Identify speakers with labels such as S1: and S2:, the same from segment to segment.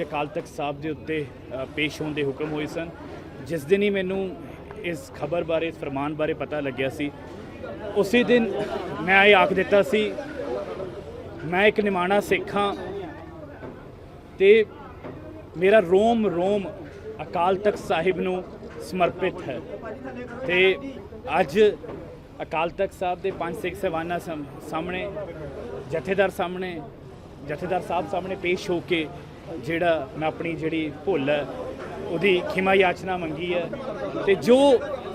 S1: ਅੱਜ ਅਕਾਲ ਤਖਤ ਸਾਹਿਬ ਦੇ ਉੱਤੇ ਪੇਸ਼ ਹੋਣ ਦੇ ਹੁਕਮ ਹੋਏ ਸਨ। ਜਿਸ ਦਿਨ ਹੀ ਮੈਨੂੰ ਇਸ ਖਬਰ ਬਾਰੇ, ਇਸ ਫਰਮਾਨ ਬਾਰੇ ਪਤਾ ਲੱਗਿਆ ਸੀ, ਉਸੇ ਦਿਨ ਮੈਂ ਇਹ ਆਖ ਦਿੱਤਾ ਸੀ, ਮੈਂ ਇੱਕ ਨਿਮਾਣਾ ਸਿੱਖ ਹਾਂ ਤੇ ਮੇਰਾ ਰੋਮ ਰੋਮ ਅਕਾਲ ਤਖਤ ਸਾਹਿਬ ਨੂੰ ਸਮਰਪਿਤ ਹੈ। ਤੇ ਅੱਜ ਅਕਾਲ ਤਖਤ ਸਾਹਿਬ ਦੇ ਪੰਜ ਸਿੱਖ ਸਹਿਬਾਨਾਂ ਸਾਹਮਣੇ, ਜਥੇਦਾਰ ਸਾਹਮਣੇ, ਜਥੇਦਾਰ ਸਾਹਿਬ ਸਾਹਮਣੇ ਪੇਸ਼ ਹੋ ਕੇ ਜਿਹੜਾ ਮੈਂ ਆਪਣੀ ਜਿਹੜੀ ਭੁੱਲ ਹੈ, ਉਹਦੀ ਖਿਮਾ ਯਾਚਨਾ ਮੰਗੀ ਹੈ। ਤੇ ਜੋ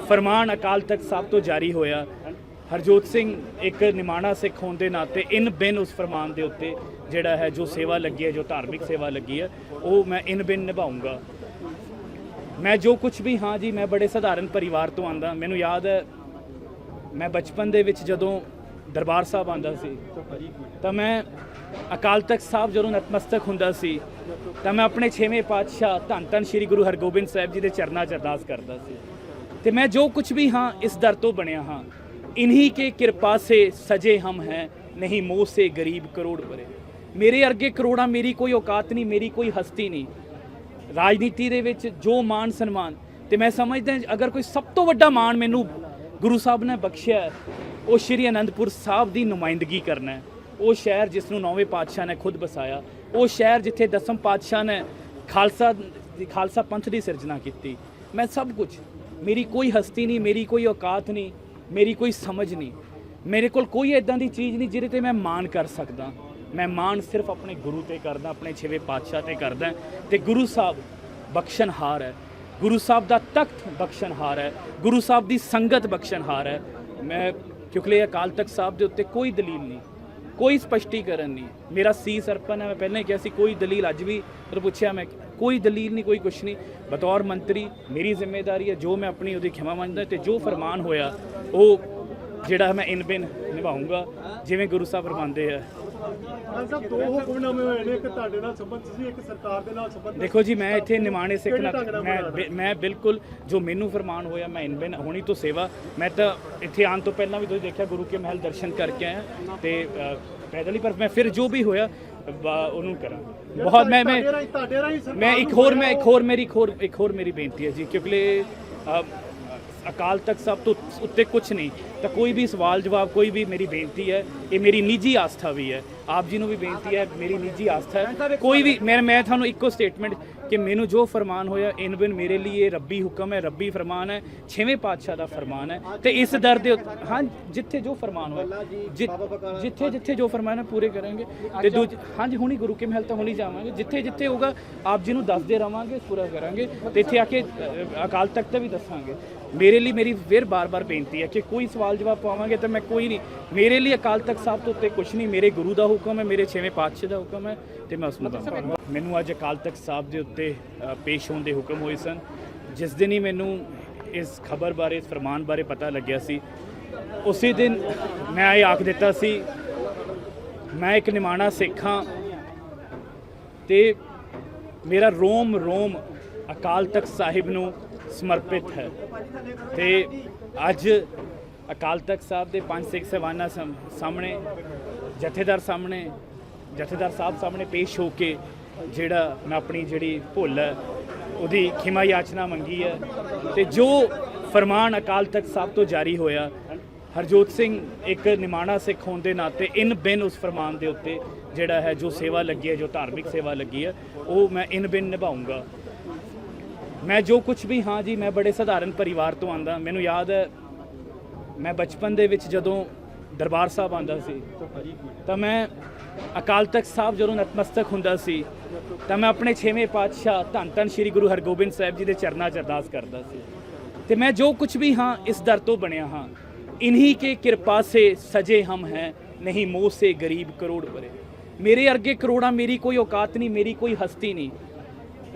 S1: ਫਰਮਾਨ ਅਕਾਲ ਤਖਤ ਸਾਹਿਬ ਤੋਂ ਜਾਰੀ ਹੋਇਆ, ਹਰਜੋਤ ਸਿੰਘ ਇੱਕ ਨਿਮਾਣਾ ਸਿੱਖ ਹੋਣ ਦੇ ਨਾਤੇ ਇਨ ਬਿਨ ਉਸ ਫਰਮਾਨ ਦੇ ਉੱਤੇ ਜਿਹੜਾ ਹੈ, ਜੋ ਸੇਵਾ ਲੱਗੀ ਹੈ, ਜੋ ਧਾਰਮਿਕ ਸੇਵਾ ਲੱਗੀ ਹੈ, ਉਹ ਮੈਂ ਇਨ ਬਿਨ ਨਿਭਾਉਂਗਾ। ਮੈਂ ਜੋ ਕੁਝ ਵੀ, ਹਾਂ ਜੀ, ਮੈਂ ਬੜੇ ਸਧਾਰਨ ਪਰਿਵਾਰ ਤੋਂ ਆਂਦਾ ਮੈਨੂੰ ਯਾਦ ਹੈ, ਮੈਂ ਬਚਪਨ ਦੇ ਵਿੱਚ ਜਦੋਂ ਦਰਬਾਰ ਸਾਹਿਬ ਆਂਦਾ ਸੀ। ਤਾਂ ਮੈਂ ਅਕਾਲ ਤਖਤ ਸਾਹਿਬ ਜਦੋਂ ਨਤਮਸਤਕ ਹੁੰਦਾ ਸੀ, ਤਾਂ ਮੈਂ ਆਪਣੇ ਛੇਵੇਂ ਪਾਤਸ਼ਾਹ ਧੰਨ ਧੰਨ ਸ੍ਰੀ ਗੁਰੂ ਹਰਗੋਬਿੰਦ ਸਾਹਿਬ ਜੀ ਦੇ ਚਰਨਾਂ 'ਚ ਅਰਦਾਸ ਕਰਦਾ ਸੀ। ਤੇ ਮੈਂ ਜੋ ਕੁਝ ਵੀ ਹਾਂ, ਇਸ ਦਰ ਤੋਂ ਬਣਿਆ ਹਾਂ। ਇਨਹੀ ਕੇ ਕਿਰਪਾ ਸੇ ਸਜੇ ਹਮ ਹੈ, ਨਹੀਂ ਮੋਹ ਸੇ ਗਰੀਬ ਕਰੋੜ ਪਰੇ। ਮੇਰੇ ਅਰਗੇ ਕਰੋੜਾਂ ਮੇਰੀ ਕੋਈ ਔਕਾਤ ਨਹੀਂ, ਮੇਰੀ ਕੋਈ ਹਸਤੀ ਨਹੀਂ। ਰਾਜਨੀਤੀ ਦੇ ਵਿੱਚ ਜੋ ਮਾਨ ਸਨਮਾਨ, ਤੇ ਮੈਂ ਸਮਝਦਾ ਅਗਰ ਕੋਈ ਸਭ ਤੋਂ ਵੱਡਾ ਮਾਨ ਮੈਨੂੰ ਗੁਰੂ ਸਾਹਿਬ ਨੇ ਬਖਸ਼ਿਆ ਉਹ ਸ਼੍ਰੀ ਅਨੰਦਪੁਰ ਸਾਹਿਬ ਦੀ ਨੁਮਾਇੰਦਗੀ ਕਰਨਾ ਹੈ। ਉਹ ਸ਼ਹਿਰ ਜਿਸ ਨੂੰ ਨੌਵੇਂ ਪਾਤਸ਼ਾਹ ਨੇ ਖੁਦ ਬਸਾਇਆ ਉਹ ਸ਼ਹਿਰ ਜਿੱਥੇ ਦਸਮ ਪਾਤਸ਼ਾਹ ਨੇ ਖਾਲਸਾ ਖਾਲਸਾ ਪੰਥ ਦੀ ਸਿਰਜਣਾ ਕੀਤੀ। ਮੈਂ ਸਭ ਕੁਝ, ਮੇਰੀ ਕੋਈ ਹਸਤੀ ਨਹੀਂ, ਮੇਰੀ ਕੋਈ ਔਕਾਤ ਨਹੀਂ, ਮੇਰੀ ਕੋਈ ਸਮਝ ਨਹੀਂ। ਮੇਰੇ ਕੋਲ ਕੋਈ ਇਦਾਂ ਦੀ ਚੀਜ਼ ਨਹੀਂ ਜਿਹਦੇ ਤੇ ਮੈਂ ਮਾਣ ਕਰ ਸਕਦਾ। ਮੈਂ ਮਾਣ ਸਿਰਫ ਆਪਣੇ ਗੁਰੂ ਤੇ ਕਰਦਾ, ਆਪਣੇ ਛੇਵੇਂ ਪਾਤਸ਼ਾਹ ਤੇ ਕਰਦਾ। ਤੇ ਗੁਰੂ ਸਾਹਿਬ ਬਖਸ਼ਣਹਾਰ ਹੈ। ਗੁਰੂ ਸਾਹਿਬ ਦਾ ਤਖਤ ਬਖਸ਼ਣਹਾਰ ਹੈ। ਗੁਰੂ ਸਾਹਿਬ ਦੀ ਸੰਗਤ ਬਖਸ਼ਣਹਾਰ ਹੈ। ਮੈਂ ਕਿਉਂਕਿ ਅਕਾਲ ਤਖਤ ਸਾਹਿਬ ਦੇ ਉੱਤੇ ਕੋਈ ਦਲੀਲ ਨਹੀਂ, ਕੋਈ ਸਪਸ਼ਟੀਕਰਨ ਨਹੀਂ। ਮੇਰਾ ਸੀ ਸਰਪਨ ਹੈ, ਮੈਂ ਪਹਿਲਾਂ ਹੀ ਕਿਹਾ ਸੀ, ਕੋਈ ਦਲੀਲ ਅੱਜ ਵੀ ਪਰ ਪੁੱਛਿਆ ਮੈਂ, ਕੋਈ ਦਲੀਲ ਨਹੀਂ, ਕੋਈ ਕੁਛ ਨਹੀਂ। ਬਤੌਰ ਮੰਤਰੀ, ਮੇਰੀ ਜ਼ਿੰਮੇਵਾਰੀ ਹੈ, ਜੋ ਮੈਂ ਆਪਣੀ ਉਹਦੀ ਖਿਮਾ ਮੰਨਦਾ ਤੇ ਜੋ ਫਰਮਾਨ ਹੋਇਆ, ਉਹ ਜਿਹੜਾ ਮੈਂ ਇਨ ਬਿਨ ਨਿਭਾਉਂਗਾ ਜਿਵੇਂ ਗੁਰੂ ਸਾਹਿਬ ਫਰਮਾਉਂਦੇ ਆ।
S2: ਹਾਂ ਸਾਹਿਬ ਦੋ ਹੁਕਮਨਾਮੇ ਹੋਏ ਨੇ ਇੱਕ ਤੁਹਾਡੇ ਨਾਲ ਸੰਬੰਧ ਸੀ ਇੱਕ ਸਰਕਾਰ ਦੇ ਨਾਲ ਸੰਬੰਧ
S1: ਦੇਖੋ ਜੀ ਮੈਂ ਇੱਥੇ ਨਿਮਾਣੇ ਸਿੱਖ
S2: ਨਾਲ
S1: ਮੈਂ ਮੈਂ ਬਿਲਕੁਲ ਜੋ ਮੈਨੂੰ ਫਰਮਾਨ ਹੋਇਆ ਮੈਂ ਇਨ ਬਿਨ ਹੋਣੀ ਤੋਂ ਸੇਵਾ। ਮੈਂ ਤਾਂ ਇੱਥੇ ਆਉਣ ਤੋਂ ਪਹਿਲਾਂ ਵੀ ਤੁਸੀਂ ਦੇਖਿਆ ਗੁਰੂ ਕੇ ਮਹਿਲ ਦਰਸ਼ਨ ਕਰਕੇ ਆਇਆ ਤੇ ਪੈਦਲ ਹੀ ਪਰ ਮੈਂ ਫਿਰ ਜੋ ਵੀ ਹੋਇਆ ਉਹਨੂੰ ਕਰਾਂ। ਬਹੁਤ ਮੈਂ ਮੈਂ ਮੈਂ ਇੱਕ ਹੋਰ ਮੈਂ ਇੱਕ ਹੋਰ ਮੇਰੀ ਇੱਕ ਹੋਰ ਇੱਕ ਹੋਰ ਮੇਰੀ ਬੇਨਤੀ ਹੈ ਜੀ ਕਿਉਂਕਿ ਅਕਾਲ ਤਖਤ ਸਾਹਿਬ ਤੋਂ ਉੱਤੇ ਕੁਝ ਨਹੀਂ। ਤਾਂ ਕੋਈ ਵੀ ਸਵਾਲ ਜਵਾਬ ਕੋਈ ਵੀ ਮੇਰੀ ਬੇਨਤੀ ਹੈ ਇਹ ਮੇਰੀ ਨਿੱਜੀ ਆਸਥਾ ਵੀ ਹੈ। ਆਪ ਜੀ ਨੂੰ ਵੀ ਬੇਨਤੀ ਹੈ ਮੇਰੀ ਨਿੱਜੀ ਆਸਥਾ ਹੈ। ਕੋਈ ਵੀ ਮੈਂ ਮੈਂ ਤੁਹਾਨੂੰ ਇੱਕੋ ਸਟੇਟਮੈਂਟ ਕਿ ਮੈਨੂੰ ਜੋ ਫਰਮਾਨ ਹੋਇਆ ਇਨ ਬਿਨ ਮੇਰੇ ਲਈ ਇਹ ਰੱਬੀ ਹੁਕਮ ਹੈ ਰੱਬੀ ਫਰਮਾਨ ਹੈ ਛੇਵੇਂ ਪਾਤਸ਼ਾਹ ਦਾ ਫਰਮਾਨ ਹੈ। ਤੇ ਇਸ ਦਰ ਦੇ ਹਾਂ ਜਿੱਥੇ ਜੋ ਫਰਮਾਨ ਹੋਇਆ ਜਿੱਥੇ ਜਿੱਥੇ ਜੋ ਫਰਮਾਨ ਹੈ ਪੂਰੇ ਕਰਾਂਗੇ। ਤੇ ਦੂਜ ਹਾਂਜੀ ਹੁਣੀ ਗੁਰੂ ਕੇ ਮਹਿਲ ਤਾਂ ਹੁਣੀ ਜਾਵਾਂਗੇ। ਜਿੱਥੇ ਜਿੱਥੇ ਹੋਗਾ ਆਪ ਜੀ ਨੂੰ ਦੱਸਦੇ ਰਵਾਂਗੇ ਪੂਰਾ ਕਰਾਂਗੇ। ਤੇ ਇੱਥੇ ਆ ਕੇ ਅਕਾਲ ਤਖਤ ਤੇ ਵੀ ਦੱਸਾਂਗੇ। ਮੇਰੇ ਲਈ ਮੇਰੀ ਫਿਰ ਬਾਰ-ਬਾਰ ਬੇਨਤੀ ਹੈ ਕਿ ਕੋਈ ਸਵਾਲ ਜਵਾਬ ਪਾਵਾਂਗੇ ਤਾਂ ਮੈਂ ਕੋਈ ਨਹੀਂ। ਮੇਰੇ ਲਈ ਅਕਾਲ ਤਖਤ ਸਾਹਿਬ ਤੋਂ ਉੱਤੇ ਕੁਝ ਨਹੀਂ, ਮੇਰੇ ਗੁਰੂ ਦਾ ਹੁਕਮ ਹੈ, ਮੇਰੇ ਛੇਵੇਂ ਪਾਤਸ਼ਾਹ ਦਾ ਹੁਕਮ ਹੈ ਤੇ ਮੈਂ ਉਸ ਨੂੰ ਮੈਨੂੰ ਅੱਜ ਅਕਾਲ ਤਖਤ ਸਾਹਿਬ ਦੇ ਉੱਤੇ ਪੇਸ਼ ਹੋਣ ਦੇ ਹੁਕਮ ਹੋਏ ਸਨ, ਜਿਸ ਦਿਨ ਹੀ ਮੈਨੂੰ ਇਸ ਖਬਰ ਬਾਰੇ, ਇਸ ਫਰਮਾਨ ਬਾਰੇ ਪਤਾ ਲੱਗਿਆ ਸੀ। ਉਸੇ ਦਿਨ ਮੈਂ ਇਹ ਆਖ ਦਿੱਤਾ ਸੀ, ਮੈਂ ਇੱਕ ਨਿਮਾਣਾ ਸਿੱਖ ਹਾਂ ਤੇ ਮੇਰਾ ਰੋਮ ਰੋਮ ਅਕਾਲ ਤਖਤ ਸਾਹਿਬ ਨੂੰ ਸਮਰਪਿਤ ਹੈ। ਤੇ ਅੱਜ ਅਕਾਲ ਤਖਤ ਸਾਹਿਬ ਦੇ ਪੰਜ ਸਿੱਖ ਸਹਿਬਾਨਾਂ ਸਾਹਮਣੇ, ਜਥੇਦਾਰ ਸਾਹਮਣੇ, ਜਥੇਦਾਰ ਸਾਹਿਬ ਸਾਹਮਣੇ ਪੇਸ਼ ਹੋ ਕੇ ਜਿਹੜਾ ਮੈਂ ਆਪਣੀ ਜਿਹੜੀ ਭੁੱਲ ਹੈ, ਉਹਦੀ ਖਿਮਾ ਯਾਚਨਾ ਮੰਗੀ ਹੈ। ਤੇ ਜੋ ਫਰਮਾਨ ਅਕਾਲ ਤਖਤ ਸਾਹਿਬ ਤੋਂ ਜਾਰੀ ਹੋਇਆ, ਹਰਜੋਤ ਸਿੰਘ ਇੱਕ ਨਿਮਾਣਾ ਸਿੱਖ ਹੋਣ ਦੇ ਨਾਤੇ ਇਨ ਬਿਨ ਉਸ ਫਰਮਾਨ ਦੇ ਉੱਤੇ ਜਿਹੜਾ ਹੈ, ਜੋ ਸੇਵਾ ਲੱਗੀ ਹੈ, ਜੋ ਧਾਰਮਿਕ ਸੇਵਾ ਲੱਗੀ ਹੈ, ਉਹ ਮੈਂ ਇਨ ਬਿਨ ਨਿਭਾਉਂਗਾ ਮੈਂ ਜੋ ਕੁਝ ਵੀ, ਹਾਂ ਜੀ, ਮੈਂ ਬੜੇ ਸਧਾਰਨ ਪਰਿਵਾਰ ਤੋਂ ਆਂਦਾ। ਮੈਨੂੰ ਯਾਦ ਹੈ, ਮੈਂ ਬਚਪਨ ਦੇ ਵਿੱਚ ਜਦੋਂ ਦਰਬਾਰ ਸਾਹਿਬ ਆਂਦਾ ਸੀ, ਤਾਂ ਮੈਂ ਅਕਾਲ ਤਖਤ ਸਾਹਿਬ ਜਦੋਂ ਨਤਮਸਤਕ ਹੁੰਦਾ ਸੀ, ਤਾਂ ਮੈਂ ਆਪਣੇ 6ਵੇਂ ਪਾਤਸ਼ਾਹ ਧੰਨ ਧੰਨ ਸ੍ਰੀ ਗੁਰੂ ਹਰਗੋਬਿੰਦ ਸਾਹਿਬ ਜੀ ਦੇ ਚਰਨਾਂ 'ਚ ਅਰਦਾਸ ਕਰਦਾ ਸੀ। ਤੇ ਮੈਂ ਜੋ ਕੁਝ ਵੀ, ਹਾਂ, ਇਸ ਦਰ ਤੋਂ ਬਣਿਆ ਹਾਂ, ਇਨਹੀ ਕੇ ਕਿਰਪਾ ਸੇ ਸਜੇ ਹਮ ਹੈ, ਨਹੀਂ ਮੋਹ ਸੇ ਗਰੀਬ ਕਰੋੜ ਪਰੇ। ਮੇਰੇ ਅਰਗੇ ਕਰੋੜਾਂ ਮੇਰੀ ਕੋਈ ਔਕਾਤ ਨਹੀਂ, ਮੇਰੀ ਕੋਈ ਹਸਤੀ ਨਹੀਂ।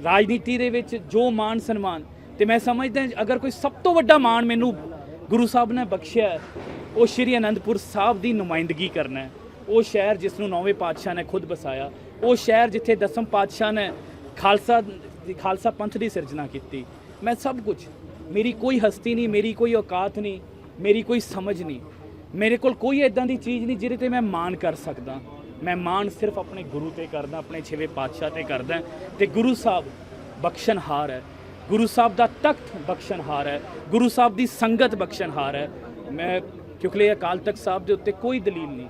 S1: ਰਾਜਨੀਤੀ ਦੇ ਵਿੱਚ ਜੋ ਮਾਣ ਸਨਮਾਨ, ਤੇ ਮੈਂ ਸਮਝਦਾ ਅਗਰ ਕੋਈ ਸਭ ਤੋਂ ਵੱਡਾ ਮਾਣ ਮੈਨੂੰ ਗੁਰੂ ਸਾਹਿਬ ਨੇ ਬਖਸ਼ਿਆ ਉਹ ਸ਼੍ਰੀ ਅਨੰਦਪੁਰ ਸਾਹਿਬ ਦੀ ਨੁਮਾਇੰਦਗੀ ਕਰਨਾ ਹੈ। ਉਹ ਸ਼ਹਿਰ ਜਿਸ ਨੂੰ ਨੌਵੇਂ ਪਾਤਸ਼ਾਹ ਨੇ ਖੁਦ ਬਸਾਇਆ, ਉਹ ਸ਼ਹਿਰ ਜਿੱਥੇ ਦਸਮ ਪਾਤਸ਼ਾਹ ਨੇ ਖਾਲਸਾ ਖਾਲਸਾ ਪੰਥ ਦੀ ਸਿਰਜਣਾ ਕੀਤੀ। ਮੈਂ ਸਭ ਕੁਝ, ਮੇਰੀ ਕੋਈ ਹਸਤੀ ਨਹੀਂ, ਮੇਰੀ ਕੋਈ ਔਕਾਤ ਨਹੀਂ, ਮੇਰੀ ਕੋਈ ਸਮਝ ਨਹੀਂ। ਮੇਰੇ ਕੋਲ ਕੋਈ ਇਦਾਂ ਦੀ ਚੀਜ਼ ਨਹੀਂ ਜਿਹਦੇ ਤੇ ਮੈਂ ਮਾਣ ਕਰ ਸਕਦਾ। ਮੈਂ ਮਾਣ ਸਿਰਫ ਆਪਣੇ ਗੁਰੂ ਤੇ ਕਰਦਾ, ਆਪਣੇ ਛੇਵੇਂ ਪਾਤਸ਼ਾਹ ਤੇ ਕਰਦਾ। ਤੇ ਗੁਰੂ ਸਾਹਿਬ ਬਖਸ਼ਣਹਾਰ ਹੈ। ਗੁਰੂ ਸਾਹਿਬ ਦਾ ਤਖਤ ਬਖਸ਼ਣਹਾਰ ਹੈ। ਗੁਰੂ ਸਾਹਿਬ ਦੀ ਸੰਗਤ ਬਖਸ਼ਣਹਾਰ ਹੈ। ਮੈਂ ਕਿਉਂਕਿ ਅਕਾਲ ਤਖਤ ਸਾਹਿਬ ਦੇ ਉੱਤੇ ਕੋਈ ਦਲੀਲ ਨਹੀਂ,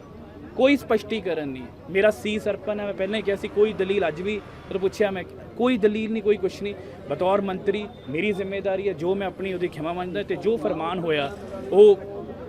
S1: ਕੋਈ ਸਪਸ਼ਟੀਕਰਨ ਨਹੀਂ। ਮੇਰਾ ਸੀ ਅਰਪਣ ਹੈ, ਮੈਂ ਪਹਿਲਾਂ ਹੀ ਕਿਹਾ ਸੀ, ਕੋਈ ਦਲੀਲ ਅੱਜ ਵੀ ਪਰ ਪੁੱਛਿਆ ਮੈਂ, ਕੋਈ ਦਲੀਲ ਨਹੀਂ, ਕੋਈ ਕੁਛ ਨਹੀਂ। ਬਤੌਰ ਮੰਤਰੀ ਮੇਰੀ ਜ਼ਿੰਮੇਵਾਰੀ ਹੈ, ਜੋ ਮੈਂ ਆਪਣੀ ਉਹਦੀ ਖਿਮਾ ਮੰਨਦਾ ਤੇ ਜੋ ਫਰਮਾਨ ਹੋਇਆ, ਉਹ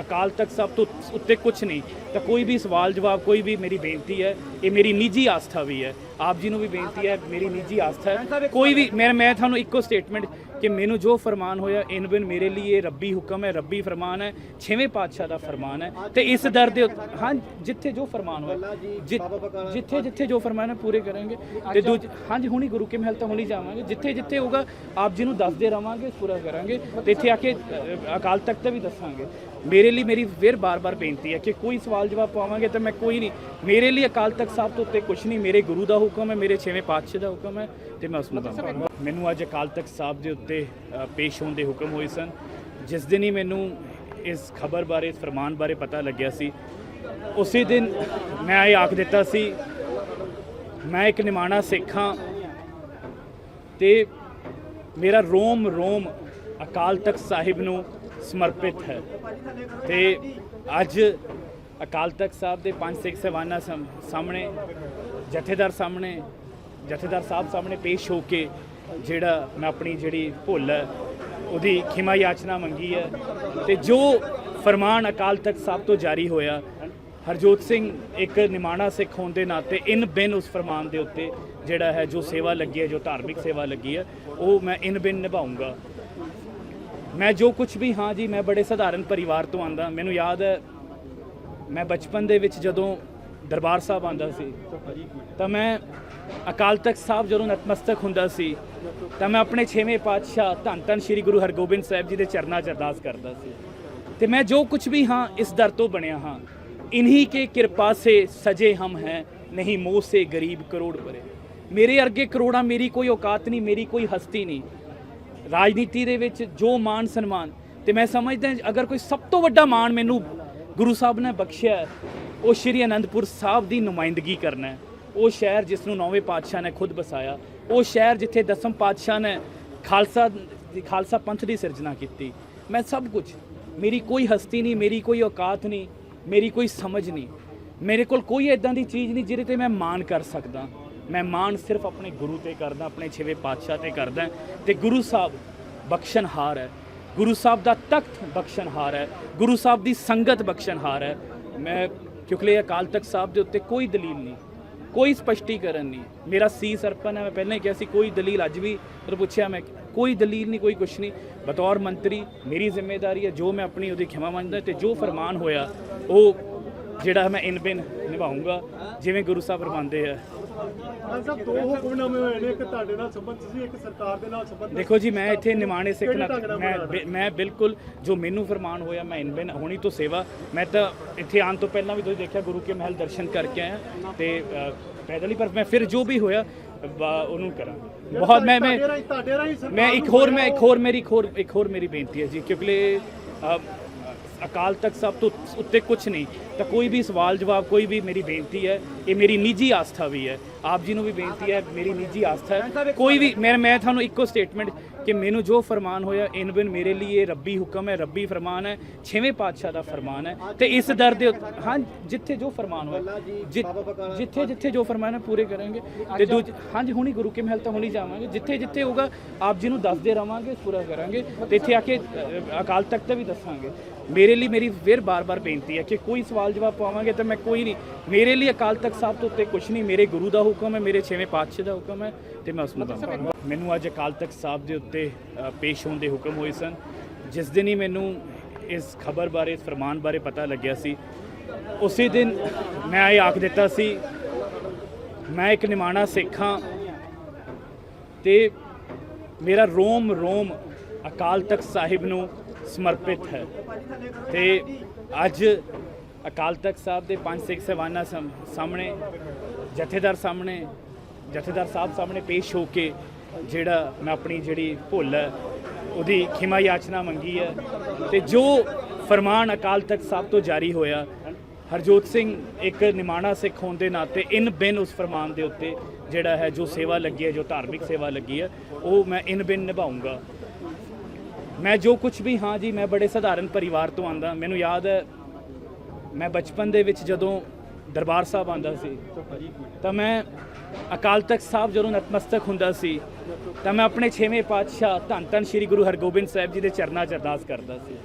S1: ਅਕਾਲ ਤਖਤ ਸਾਹਿਬ ਤੋਂ ਉੱਤੇ ਕੁਝ ਨਹੀਂ। ਤਾਂ ਕੋਈ ਵੀ ਸਵਾਲ ਜਵਾਬ ਕੋਈ ਵੀ ਮੇਰੀ ਬੇਨਤੀ ਹੈ ਇਹ ਮੇਰੀ ਨਿੱਜੀ ਆਸਥਾ ਵੀ ਹੈ। ਆਪ ਜੀ ਨੂੰ ਵੀ ਬੇਨਤੀ ਹੈ ਮੇਰੀ ਨਿੱਜੀ ਆਸਥਾ ਹੈ। ਕੋਈ ਵੀ ਮੈਂ ਮੈਂ ਤੁਹਾਨੂੰ ਇੱਕੋ ਸਟੇਟਮੈਂਟ ਕਿ ਮੈਨੂੰ ਜੋ ਫਰਮਾਨ ਹੋਇਆ ਇਨ ਬਿਨ ਮੇਰੇ ਲਈ ਇਹ ਰੱਬੀ ਹੁਕਮ ਹੈ ਰੱਬੀ ਫਰਮਾਨ ਹੈ ਛੇਵੇਂ ਪਾਤਸ਼ਾਹ ਦਾ ਫਰਮਾਨ ਹੈ। ਤੇ ਇਸ ਦਰ ਦੇ ਹਾਂ ਜਿੱਥੇ ਜੋ ਫਰਮਾਨ ਹੋਇਆ ਜਿੱਥੇ ਜਿੱਥੇ ਜੋ ਫਰਮਾਨ ਹੈ ਪੂਰੇ ਕਰਾਂਗੇ। ਤੇ ਦੂਜ ਹਾਂਜੀ ਹੁਣੀ ਗੁਰੂ ਕੇ ਮਹਿਲ ਤਾਂ ਹੁਣੀ ਜਾਵਾਂਗੇ। ਜਿੱਥੇ ਜਿੱਥੇ ਹੋਊਗਾ ਆਪ ਜੀ ਨੂੰ ਦੱਸਦੇ ਰਵਾਂਗੇ ਪੂਰਾ ਕਰਾਂਗੇ। ਤੇ ਇੱਥੇ ਆ ਕੇ ਅਕਾਲ ਤਖਤ ਤੇ ਵੀ ਦੱਸਾਂਗੇ। ਮੇਰੇ ਲਈ ਮੇਰੀ ਫਿਰ ਬਾਰ-ਬਾਰ ਬੇਨਤੀ ਹੈ ਕਿ ਕੋਈ ਸਵਾਲ ਜਵਾਬ ਪਾਵਾਂਗੇ ਤਾਂ ਮੈਂ ਕੋਈ ਨਹੀਂ, ਮੇਰੇ ਲਈ ਅਕਾਲ ਤਖਤ ਸਾਹਿਬ ਤੋਂ ਉੱਤੇ ਕੁਝ ਨਹੀਂ, ਮੇਰੇ ਗੁਰੂ ਦਾ ਹੁਕਮ ਹੈ, ਮੇਰੇ ਛੇਵੇਂ ਪਾਤਸ਼ਾਹ ਦਾ ਹੁਕਮ ਹੈ ਤੇ ਮੈਂ ਉਸ ਨੂੰ ਦਵਾਂਗਾ। ਮੈਨੂੰ ਅੱਜ ਅਕਾਲ ਤਖਤ ਸਾਹਿਬ ਦੇ ਉੱਤੇ ਪੇਸ਼ ਹੋਣ ਦੇ ਹੁਕਮ ਹੋਏ ਸਨ। ਜਿਸ ਦਿਨ ਹੀ ਮੈਨੂੰ ਇਸ ਖਬਰ ਬਾਰੇ, ਇਸ ਫਰਮਾਨ ਬਾਰੇ ਪਤਾ ਲੱਗਿਆ ਸੀ, ਉਸੇ ਦਿਨ ਮੈਂ ਇਹ ਆਖ ਦਿੱਤਾ ਸੀ, ਮੈਂ ਇੱਕ ਨਿਮਾਣਾ ਸਿੱਖ ਹਾਂ ਤੇ ਮੇਰਾ ਰੋਮ ਰੋਮ ਅਕਾਲ ਤਖਤ ਸਾਹਿਬ ਨੂੰ ਸਮਰਪਿਤ ਹੈ। ਤੇ ਅੱਜ ਅਕਾਲ ਤਖਤ ਸਾਹਿਬ ਦੇ ਪੰਜ ਸਿੱਖ ਸਹਿਬਾਨਾਂ ਸਾਹਮਣੇ, ਜਥੇਦਾਰ ਸਾਹਮਣੇ, ਜਥੇਦਾਰ ਸਾਹਿਬ ਸਾਹਮਣੇ ਪੇਸ਼ ਹੋ ਕੇ ਜਿਹੜਾ ਮੈਂ ਆਪਣੀ ਜਿਹੜੀ ਭੁੱਲ ਹੈ, ਉਹਦੀ ਖਿਮਾ ਯਾਚਨਾ ਮੰਗੀ ਹੈ। ਤੇ ਜੋ ਫਰਮਾਨ ਅਕਾਲ ਤਖਤ ਸਾਹਿਬ ਤੋਂ ਜਾਰੀ ਹੋਇਆ, ਹਰਜੋਤ ਸਿੰਘ ਇੱਕ ਨਿਮਾਣਾ ਸਿੱਖ ਹੋਣ ਦੇ ਨਾਤੇ ਇਨ ਬਿਨ ਉਸ ਫਰਮਾਨ ਦੇ ਉੱਤੇ ਜਿਹੜਾ ਹੈ ਜੋ ਸੇਵਾ ਲੱਗੀ ਹੈ, ਜੋ ਧਾਰਮਿਕ ਸੇਵਾ ਲੱਗੀ ਹੈ, ਉਹ ਮੈਂ ਇਨ ਬਿਨ ਨਿਭਾਉਂਗਾ ਮੈਂ ਜੋ ਕੁਝ ਵੀ, ਹਾਂ ਜੀ, ਮੈਂ ਬੜੇ ਸਧਾਰਨ ਪਰਿਵਾਰ ਤੋਂ ਆਂਦਾ। ਮੈਨੂੰ ਯਾਦ ਹੈ, ਮੈਂ ਬਚਪਨ ਦੇ ਵਿੱਚ ਜਦੋਂ ਦਰਬਾਰ ਸਾਹਿਬ ਆਂਦਾ ਸੀ, ਤਾਂ ਮੈਂ ਅਕਾਲ ਤਖਤ ਸਾਹਿਬ ਜਦੋਂ ਨਤਮਸਤਕ ਹੁੰਦਾ ਸੀ, ਤਾਂ ਮੈਂ ਆਪਣੇ ਛੇਵੇਂ ਪਾਤਸ਼ਾਹ ਧੰਨ ਧੰਨ ਸ੍ਰੀ ਗੁਰੂ ਹਰਗੋਬਿੰਦ ਸਾਹਿਬ ਜੀ ਦੇ ਚਰਨਾਂ 'ਚ ਅਰਦਾਸ ਕਰਦਾ ਸੀ। ਤੇ ਮੈਂ ਜੋ ਕੁਝ ਵੀ, ਹਾਂ, ਇਸ ਦਰ ਤੋਂ ਬਣਿਆ ਹਾਂ, ਇਨਹੀ ਕੇ ਕਿਰਪਾ ਸੇ ਸਜੇ ਹਮ ਹੈ, ਨਹੀਂ ਮੋਹ ਸੇ ਗਰੀਬ ਕਰੋੜ ਪਰੇ। ਮੇਰੇ ਅਰਗੇ ਕਰੋੜਾਂ ਮੇਰੀ ਕੋਈ ਔਕਾਤ ਨਹੀਂ, ਮੇਰੀ ਕੋਈ ਹਸਤੀ ਨਹੀਂ। ਰਾਜਨੀਤੀ ਦੇ ਵਿੱਚ ਜੋ ਮਾਣ ਸਨਮਾਨ, ਤੇ ਮੈਂ ਸਮਝਦਾ ਅਗਰ ਕੋਈ ਸਭ ਤੋਂ ਵੱਡਾ ਮਾਣ ਮੈਨੂੰ ਗੁਰੂ ਸਾਹਿਬ ਨੇ ਬਖਸ਼ਿਆ ਉਹ ਸ਼੍ਰੀ ਅਨੰਦਪੁਰ ਸਾਹਿਬ ਦੀ ਨੁਮਾਇੰਦਗੀ ਕਰਨਾ ਹੈ। ਉਹ ਸ਼ਹਿਰ ਜਿਸ ਨੂੰ ਨੌਵੇਂ ਪਾਤਸ਼ਾਹ ਨੇ ਖੁਦ ਬਸਾਇਆ, ਉਹ ਸ਼ਹਿਰ ਜਿੱਥੇ ਦਸਮ ਪਾਤਸ਼ਾਹ ਨੇ ਖਾਲਸਾ ਖਾਲਸਾ ਪੰਥ ਦੀ ਸਿਰਜਣਾ ਕੀਤੀ। ਮੈਂ ਸਭ ਕੁਝ, ਮੇਰੀ ਕੋਈ ਹਸਤੀ ਨਹੀਂ, ਮੇਰੀ ਕੋਈ ਔਕਾਤ ਨਹੀਂ, ਮੇਰੀ ਕੋਈ ਸਮਝ ਨਹੀਂ। ਮੇਰੇ ਕੋਲ ਕੋਈ ਇਦਾਂ ਦੀ ਚੀਜ਼ ਨਹੀਂ ਜਿਹਦੇ ਤੇ ਮੈਂ ਮਾਣ ਕਰ ਸਕਦਾ। ਮੈਂ ਮਾਣ ਸਿਰਫ ਆਪਣੇ ਗੁਰੂ ਤੇ ਕਰਦਾ, ਆਪਣੇ ਛੇਵੇਂ ਪਾਤਸ਼ਾਹ ਤੇ ਕਰਦਾ। ਤੇ ਗੁਰੂ ਸਾਹਿਬ ਬਖਸ਼ਣਹਾਰ ਹੈ। ਗੁਰੂ ਸਾਹਿਬ ਦਾ ਤਖਤ ਬਖਸ਼ਣਹਾਰ ਹੈ। ਗੁਰੂ ਸਾਹਿਬ ਦੀ ਸੰਗਤ ਬਖਸ਼ਣਹਾਰ ਹੈ। ਮੈਂ ਕਿਉਂਕਿ ਅਕਾਲ ਤਖਤ ਸਾਹਿਬ ਦੇ ਉੱਤੇ ਕੋਈ ਦਲੀਲ ਨਹੀਂ, ਕੋਈ ਸਪਸ਼ਟੀਕਰਨ ਨਹੀਂ। ਮੇਰਾ ਸੀ ਅਰਪਣ ਹੈ, ਮੈਂ ਪਹਿਲਾਂ ਹੀ ਕਿਹਾ ਸੀ, ਕੋਈ ਦਲੀਲ ਅੱਜ ਵੀ ਪਰ ਪੁੱਛਿਆ ਮੈਂ, ਕੋਈ ਦਲੀਲ ਨਹੀਂ, ਕੋਈ ਕੁਛ ਨਹੀਂ। ਬਤੌਰ ਮੰਤਰੀ, ਮੇਰੀ ਜ਼ਿੰਮੇਵਾਰੀ ਹੈ, ਜੋ ਮੈਂ ਆਪਣੀ ਉਹਦੀ ਖਿਮਾ ਮੰਨਦਾ ਤੇ ਜੋ ਫਰਮਾਨ ਹੋਇਆ, ਉਹ ਜਿਹੜਾ ਮੈਂ ਇਨ ਬਿਨ ਨਿਭਾਉਂਗਾ, ਜਿਵੇਂ ਗੁਰੂ ਸਾਹਿਬ ਫਰਮਾਉਂਦੇ ਆ।
S2: ਸਾਹਿਬ ਦੋ ਹੁਕਮਨਾਮੇ ਹੋਏ ਨੇ ਇੱਕ ਤੁਹਾਡੇ ਨਾਲ ਸੰਬੰਧ ਸੀ ਇੱਕ ਸਰਕਾਰ ਦੇ ਨਾਲ ਸੰਬੰਧ
S1: ਦੇਖੋ ਜੀ ਮੈਂ ਇੱਥੇ ਨਿਮਾਣੇ ਸਿੱਖ ਨਾਲ ਮੈਂ ਮੈਂ ਬਿਲਕੁਲ ਜੋ ਮੈਨੂੰ ਫਰਮਾਨ ਹੋਇਆ ਮੈਂ ਇਨ ਬਿਨ ਹੋਣੀ ਤੋਂ ਸੇਵਾ ਮੈਂ ਤਾਂ ਇੱਥੇ ਆਉਣ ਤੋਂ ਪਹਿਲਾਂ ਵੀ ਤੁਸੀਂ ਦੇਖਿਆ ਗੁਰੂ ਕੇ ਮਹਿਲ ਦਰਸ਼ਨ ਕਰਕੇ ਆਇਆ ਤੇ ਪੈਦਲ ਹੀ ਪਰ ਮੈਂ ਫਿਰ ਜੋ ਵੀ ਹੋਇਆ ਉਹਨੂੰ ਕਰਾਂ। ਬਹੁਤ ਮੈਂ ਮੈਂ ਮੈਂ ਇੱਕ ਹੋਰ ਮੈਂ ਇੱਕ ਹੋਰ ਮੇਰੀ ਹੋਰ ਇੱਕ ਹੋਰ ਮੇਰੀ ਬੇਨਤੀ ਹੈ ਜੀ ਕਿਉਂਕਿ ਅਕਾਲ ਤਖਤ ਸਾਹਿਬ ਤੋਂ ਉੱਤੇ ਕੁਝ ਨਹੀਂ। ਤਾਂ ਕੋਈ ਵੀ ਸਵਾਲ ਜਵਾਬ ਕੋਈ ਵੀ ਮੇਰੀ ਬੇਨਤੀ ਹੈ ਇਹ ਮੇਰੀ ਨਿੱਜੀ ਆਸਥਾ ਵੀ ਹੈ। ਆਪ ਜੀ ਨੂੰ ਵੀ ਬੇਨਤੀ ਹੈ, ਮੇਰੀ ਨਿੱਜੀ ਆਸਥਾ ਹੈ। ਕੋਈ ਵੀ ਮੈਂ ਮੈਂ ਤੁਹਾਨੂੰ ਇੱਕੋ ਸਟੇਟਮੈਂਟ ਕਿ ਮੈਨੂੰ ਜੋ ਫਰਮਾਨ ਹੋਇਆ ਇਨ ਬਿਨ ਮੇਰੇ ਲਈ ਇਹ ਰੱਬੀ ਹੁਕਮ ਹੈ, ਰੱਬੀ ਫਰਮਾਨ ਹੈ, ਛੇਵੇਂ ਪਾਤਸ਼ਾਹ ਦਾ ਫਰਮਾਨ ਹੈ। ਤੇ ਇਸ ਦਰ ਦੇ ਉੱਤੇ- ਹਾਂ, ਜਿੱਥੇ ਜੋ ਫਰਮਾਨ ਹੋਇਆ, ਜਿ- ਜਿੱਥੇ ਜਿੱਥੇ ਜੋ ਫਰਮਾਨ ਹੈ, ਪੂਰੇ ਕਰਾਂਗੇ। ਤੇ ਦੂਜ ਹਾਂਜੀ ਹੁਣੀ ਗੁਰੂ ਕੇ ਮਹਿਲ ਤਾਂ ਹੁਣੀ ਜਾਵਾਂਗੇ। ਜਿੱਥੇ ਜਿੱਥੇ ਹੋਊਗਾ, ਆਪ ਜੀ ਨੂੰ ਦੱਸਦੇ ਰਵਾਂਗੇ, ਪੂਰਾ ਕਰਾਂਗੇ। ਤੇ ਇੱਥੇ ਆ ਕੇ ਅਕਾਲ ਤਖਤ ਤੇ ਵੀ ਦੱਸਾਂਗੇ। ਮੇਰੇ ਲਈ ਮੇਰੀ ਫਿਰ ਬਾਰ-ਬਾਰ ਬੇਨਤੀ ਹੈ ਕਿ ਕੋਈ ਸਵਾਲ ਜਵਾਬ ਪਾਵਾਂਗੇ ਤਾਂ ਮੈਂ ਕੋਈ ਨਹੀਂ ਮੇਰੇ ਲਈ ਅਕਾਲ ਤਖਤ ਸਾਹਿਬ ਤੋਂ ਉੱਤੇ ਕੁਝ ਨਹੀਂ ਮੇਰੇ ਗੁਰੂ ਦਾ ਹੁਕਮ ਹੈ ਮੇਰੇ ਛੇਵੇਂ ਪਾਤਸ਼ਾਹ ਦਾ ਹੁਕਮ ਹੈ ਤੇ ਮੈਂ ਉਸ ਨੂੰ ਦਵਾਂਗਾ ਮੈਨੂੰ ਅੱਜ ਅਕਾਲ ਤਖਤ ਸਾਹਿਬ ਦੇ ਉੱਤੇ ਪੇਸ਼ ਹੋਣ ਦੇ ਹੁਕਮ ਹੋਏ ਸਨ ਜਿਸ ਦਿਨ ਹੀ ਮੈਨੂੰ ਇਸ ਖਬਰ ਬਾਰੇ ਇਸ ਫਰਮਾਨ ਬਾਰੇ ਪਤਾ ਲੱਗਿਆ ਸੀ। ਉਸੇ ਦਿਨ ਮੈਂ ਇਹ ਆਖ ਦਿੱਤਾ ਸੀ ਮੈਂ ਇੱਕ ਨਿਮਾਣਾ ਸਿੱਖ ਤੇ ਮੇਰਾ ਰੋਮ ਰੋਮ ਅਕਾਲ ਤਖਤ ਸਾਹਿਬ ਨੂੰ ਸਮਰਪਿਤ ਹੈ। ਤੇ ਅੱਜ ਅਕਾਲ ਤਖਤ ਸਾਹਿਬ ਦੇ ਪੰਜ ਸਿੱਖ ਸਹਿਬਾਨਾਂ ਸਾਹਮਣੇ, ਜਥੇਦਾਰ ਸਾਹਮਣੇ, ਜਥੇਦਾਰ ਸਾਹਿਬ ਸਾਹਮਣੇ ਪੇਸ਼ ਹੋ ਕੇ ਜਿਹੜਾ ਮੈਂ ਆਪਣੀ ਜਿਹੜੀ ਭੁੱਲ ਹੈ, ਉਹਦੀ ਖਿਮਾ ਯਾਚਨਾ ਮੰਗੀ ਹੈ। ਤੇ ਜੋ ਫਰਮਾਨ ਅਕਾਲ ਤਖਤ ਸਾਹਿਬ ਤੋਂ ਜਾਰੀ ਹੋਇਆ, ਹਰਜੋਤ ਸਿੰਘ ਇੱਕ ਨਿਮਾਣਾ ਸਿੱਖ ਹੋਣ ਦੇ ਨਾਤੇ ਇਨ ਬਿਨ ਉਸ ਫਰਮਾਨ ਦੇ ਉੱਤੇ ਜਿਹੜਾ ਹੈ ਜੋ ਸੇਵਾ ਲੱਗੀ ਹੈ, ਜੋ ਧਾਰਮਿਕ ਸੇਵਾ ਲੱਗੀ ਹੈ, ਉਹ ਮੈਂ ਇਨ ਬਿਨ ਨਿਭਾਉਂਗਾ ਮੈਂ ਜੋ ਕੁਝ ਵੀ, ਹਾਂ ਜੀ, ਮੈਂ ਬੜੇ ਸਧਾਰਨ ਪਰਿਵਾਰ ਤੋਂ ਆਂਦਾ। ਮੈਨੂੰ ਯਾਦ ਹੈ, ਮੈਂ ਬਚਪਨ ਦੇ ਵਿੱਚ ਜਦੋਂ ਦਰਬਾਰ ਸਾਹਿਬ ਆਂਦਾ ਸੀ, ਤਾਂ ਮੈਂ ਅਕਾਲ ਤਖਤ ਸਾਹਿਬ ਜਦੋਂ ਨਤਮਸਤਕ ਹੁੰਦਾ ਸੀ, ਤਾਂ ਮੈਂ ਆਪਣੇ 6ਵੇਂ ਪਾਤਸ਼ਾਹ ਧੰਨ ਧੰਨ ਸ੍ਰੀ ਗੁਰੂ ਹਰਗੋਬਿੰਦ ਸਾਹਿਬ ਜੀ ਦੇ ਚਰਨਾਂ 'ਚ ਅਰਦਾਸ ਕਰਦਾ ਸੀ।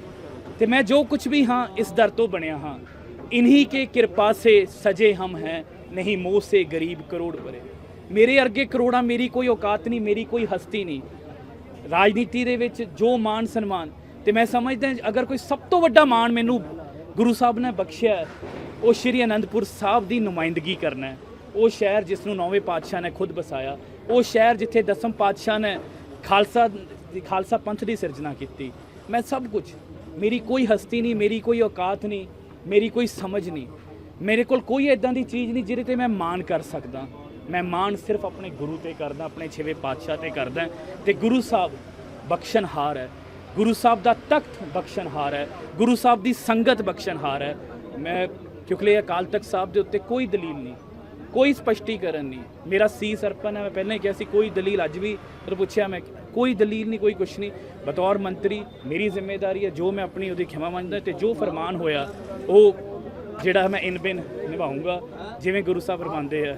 S1: ਤੇ ਮੈਂ ਜੋ ਕੁਝ ਵੀ, ਹਾਂ, ਇਸ ਦਰ ਤੋਂ ਬਣਿਆ ਹਾਂ, ਇਨਹੀ ਕੇ ਕਿਰਪਾ ਸੇ ਸਜੇ ਹਮ ਹੈ, ਨਹੀਂ ਮੋਹ ਸੇ ਗਰੀਬ ਕਰੋੜ ਪਰੇ। ਮੇਰੇ ਅਰਗੇ ਕਰੋੜਾਂ ਮੇਰੀ ਕੋਈ ਔਕਾਤ ਨਹੀਂ, ਮੇਰੀ ਕੋਈ ਹਸਤੀ ਨਹੀਂ ਰਾਜਨੀਤੀ ਦੇ ਵਿੱਚ ਜੋ ਮਾਣ ਸਨਮਾਨ, ਤੇ ਮੈਂ ਸਮਝਦਾ ਅਗਰ ਕੋਈ ਸਭ ਤੋਂ ਵੱਡਾ ਮਾਣ ਮੈਨੂੰ ਗੁਰੂ ਸਾਹਿਬ ਨੇ ਬਖਸ਼ਿਆ ਉਹ ਸ਼੍ਰੀ ਅਨੰਦਪੁਰ ਸਾਹਿਬ ਦੀ ਨੁਮਾਇੰਦਗੀ ਕਰਨਾ ਉਹ ਸ਼ਹਿਰ ਜਿਸ ਨੂੰ ਨੌਵੇਂ ਪਾਤਸ਼ਾਹ ਨੇ ਖੁਦ ਬਸਾਇਆ, ਉਹ ਸ਼ਹਿਰ ਜਿੱਥੇ ਦਸਮ ਪਾਤਸ਼ਾਹ ਨੇ ਖਾਲਸਾ ਖਾਲਸਾ ਪੰਥ ਦੀ ਸਿਰਜਣਾ ਕੀਤੀ। ਮੈਂ ਸਭ ਕੁਝ, ਮੇਰੀ ਕੋਈ ਹਸਤੀ ਨਹੀਂ, ਮੇਰੀ ਕੋਈ ਔਕਾਤ ਨਹੀਂ, ਮੇਰੀ ਕੋਈ ਸਮਝ ਨਹੀਂ। ਮੇਰੇ ਕੋਲ ਕੋਈ ਇਦਾਂ ਦੀ ਚੀਜ਼ ਨਹੀਂ ਜਿਹਦੇ ਤੇ ਮੈਂ ਮਾਣ ਕਰ ਸਕਦਾ। ਮੈਂ ਮਾਣ ਸਿਰਫ ਆਪਣੇ ਗੁਰੂ ਤੇ ਕਰਦਾ, ਆਪਣੇ ਛੇਵੇਂ ਪਾਤਸ਼ਾਹ ਤੇ ਕਰਦਾ ਤੇ ਗੁਰੂ ਸਾਹਿਬ ਬਖਸ਼ਣਹਾਰ ਹੈ। ਗੁਰੂ ਸਾਹਿਬ ਦਾ ਤਖਤ ਬਖਸ਼ਣਹਾਰ ਹੈ। ਗੁਰੂ ਸਾਹਿਬ ਦੀ ਸੰਗਤ ਬਖਸ਼ਣਹਾਰ ਹੈ। ਮੈਂ ਕਿਉਂਕਿ ਅਕਾਲ ਤਖਤ ਸਾਹਿਬ ਦੇ ਉੱਤੇ ਕੋਈ ਦਲੀਲ ਨਹੀਂ, ਕੋਈ ਸਪਸ਼ਟੀਕਰਨ ਨਹੀਂ। ਮੇਰਾ ਸੀ ਸਰਪਨ ਹੈ, ਮੈਂ ਪਹਿਲਾਂ ਹੀ ਕਿਹਾ ਸੀ, ਕੋਈ ਦਲੀਲ ਅੱਜ ਵੀ ਪਰ ਪੁੱਛਿਆ ਮੈਂ, ਕੋਈ ਦਲੀਲ ਨਹੀਂ, ਕੋਈ ਕੁਛ ਨਹੀਂ। ਬਤੌਰ ਮੰਤਰੀ, ਮੇਰੀ ਜ਼ਿੰਮੇਵਾਰੀ ਹੈ, ਜੋ ਮੈਂ ਆਪਣੀ ਉਹਦੀ ਖਿਮਾ ਮੰਨਦਾ ਤੇ ਜੋ ਫਰਮਾਨ ਹੋਇਆ, ਉਹ ਜਿਹੜਾ ਮੈਂ ਇਨ ਬਿਨ ਨਿਭਾਉਂਗਾ, ਜਿਵੇਂ ਗੁਰੂ ਸਾਹਿਬ ਫਰਮਾਉਂਦੇ ਆ।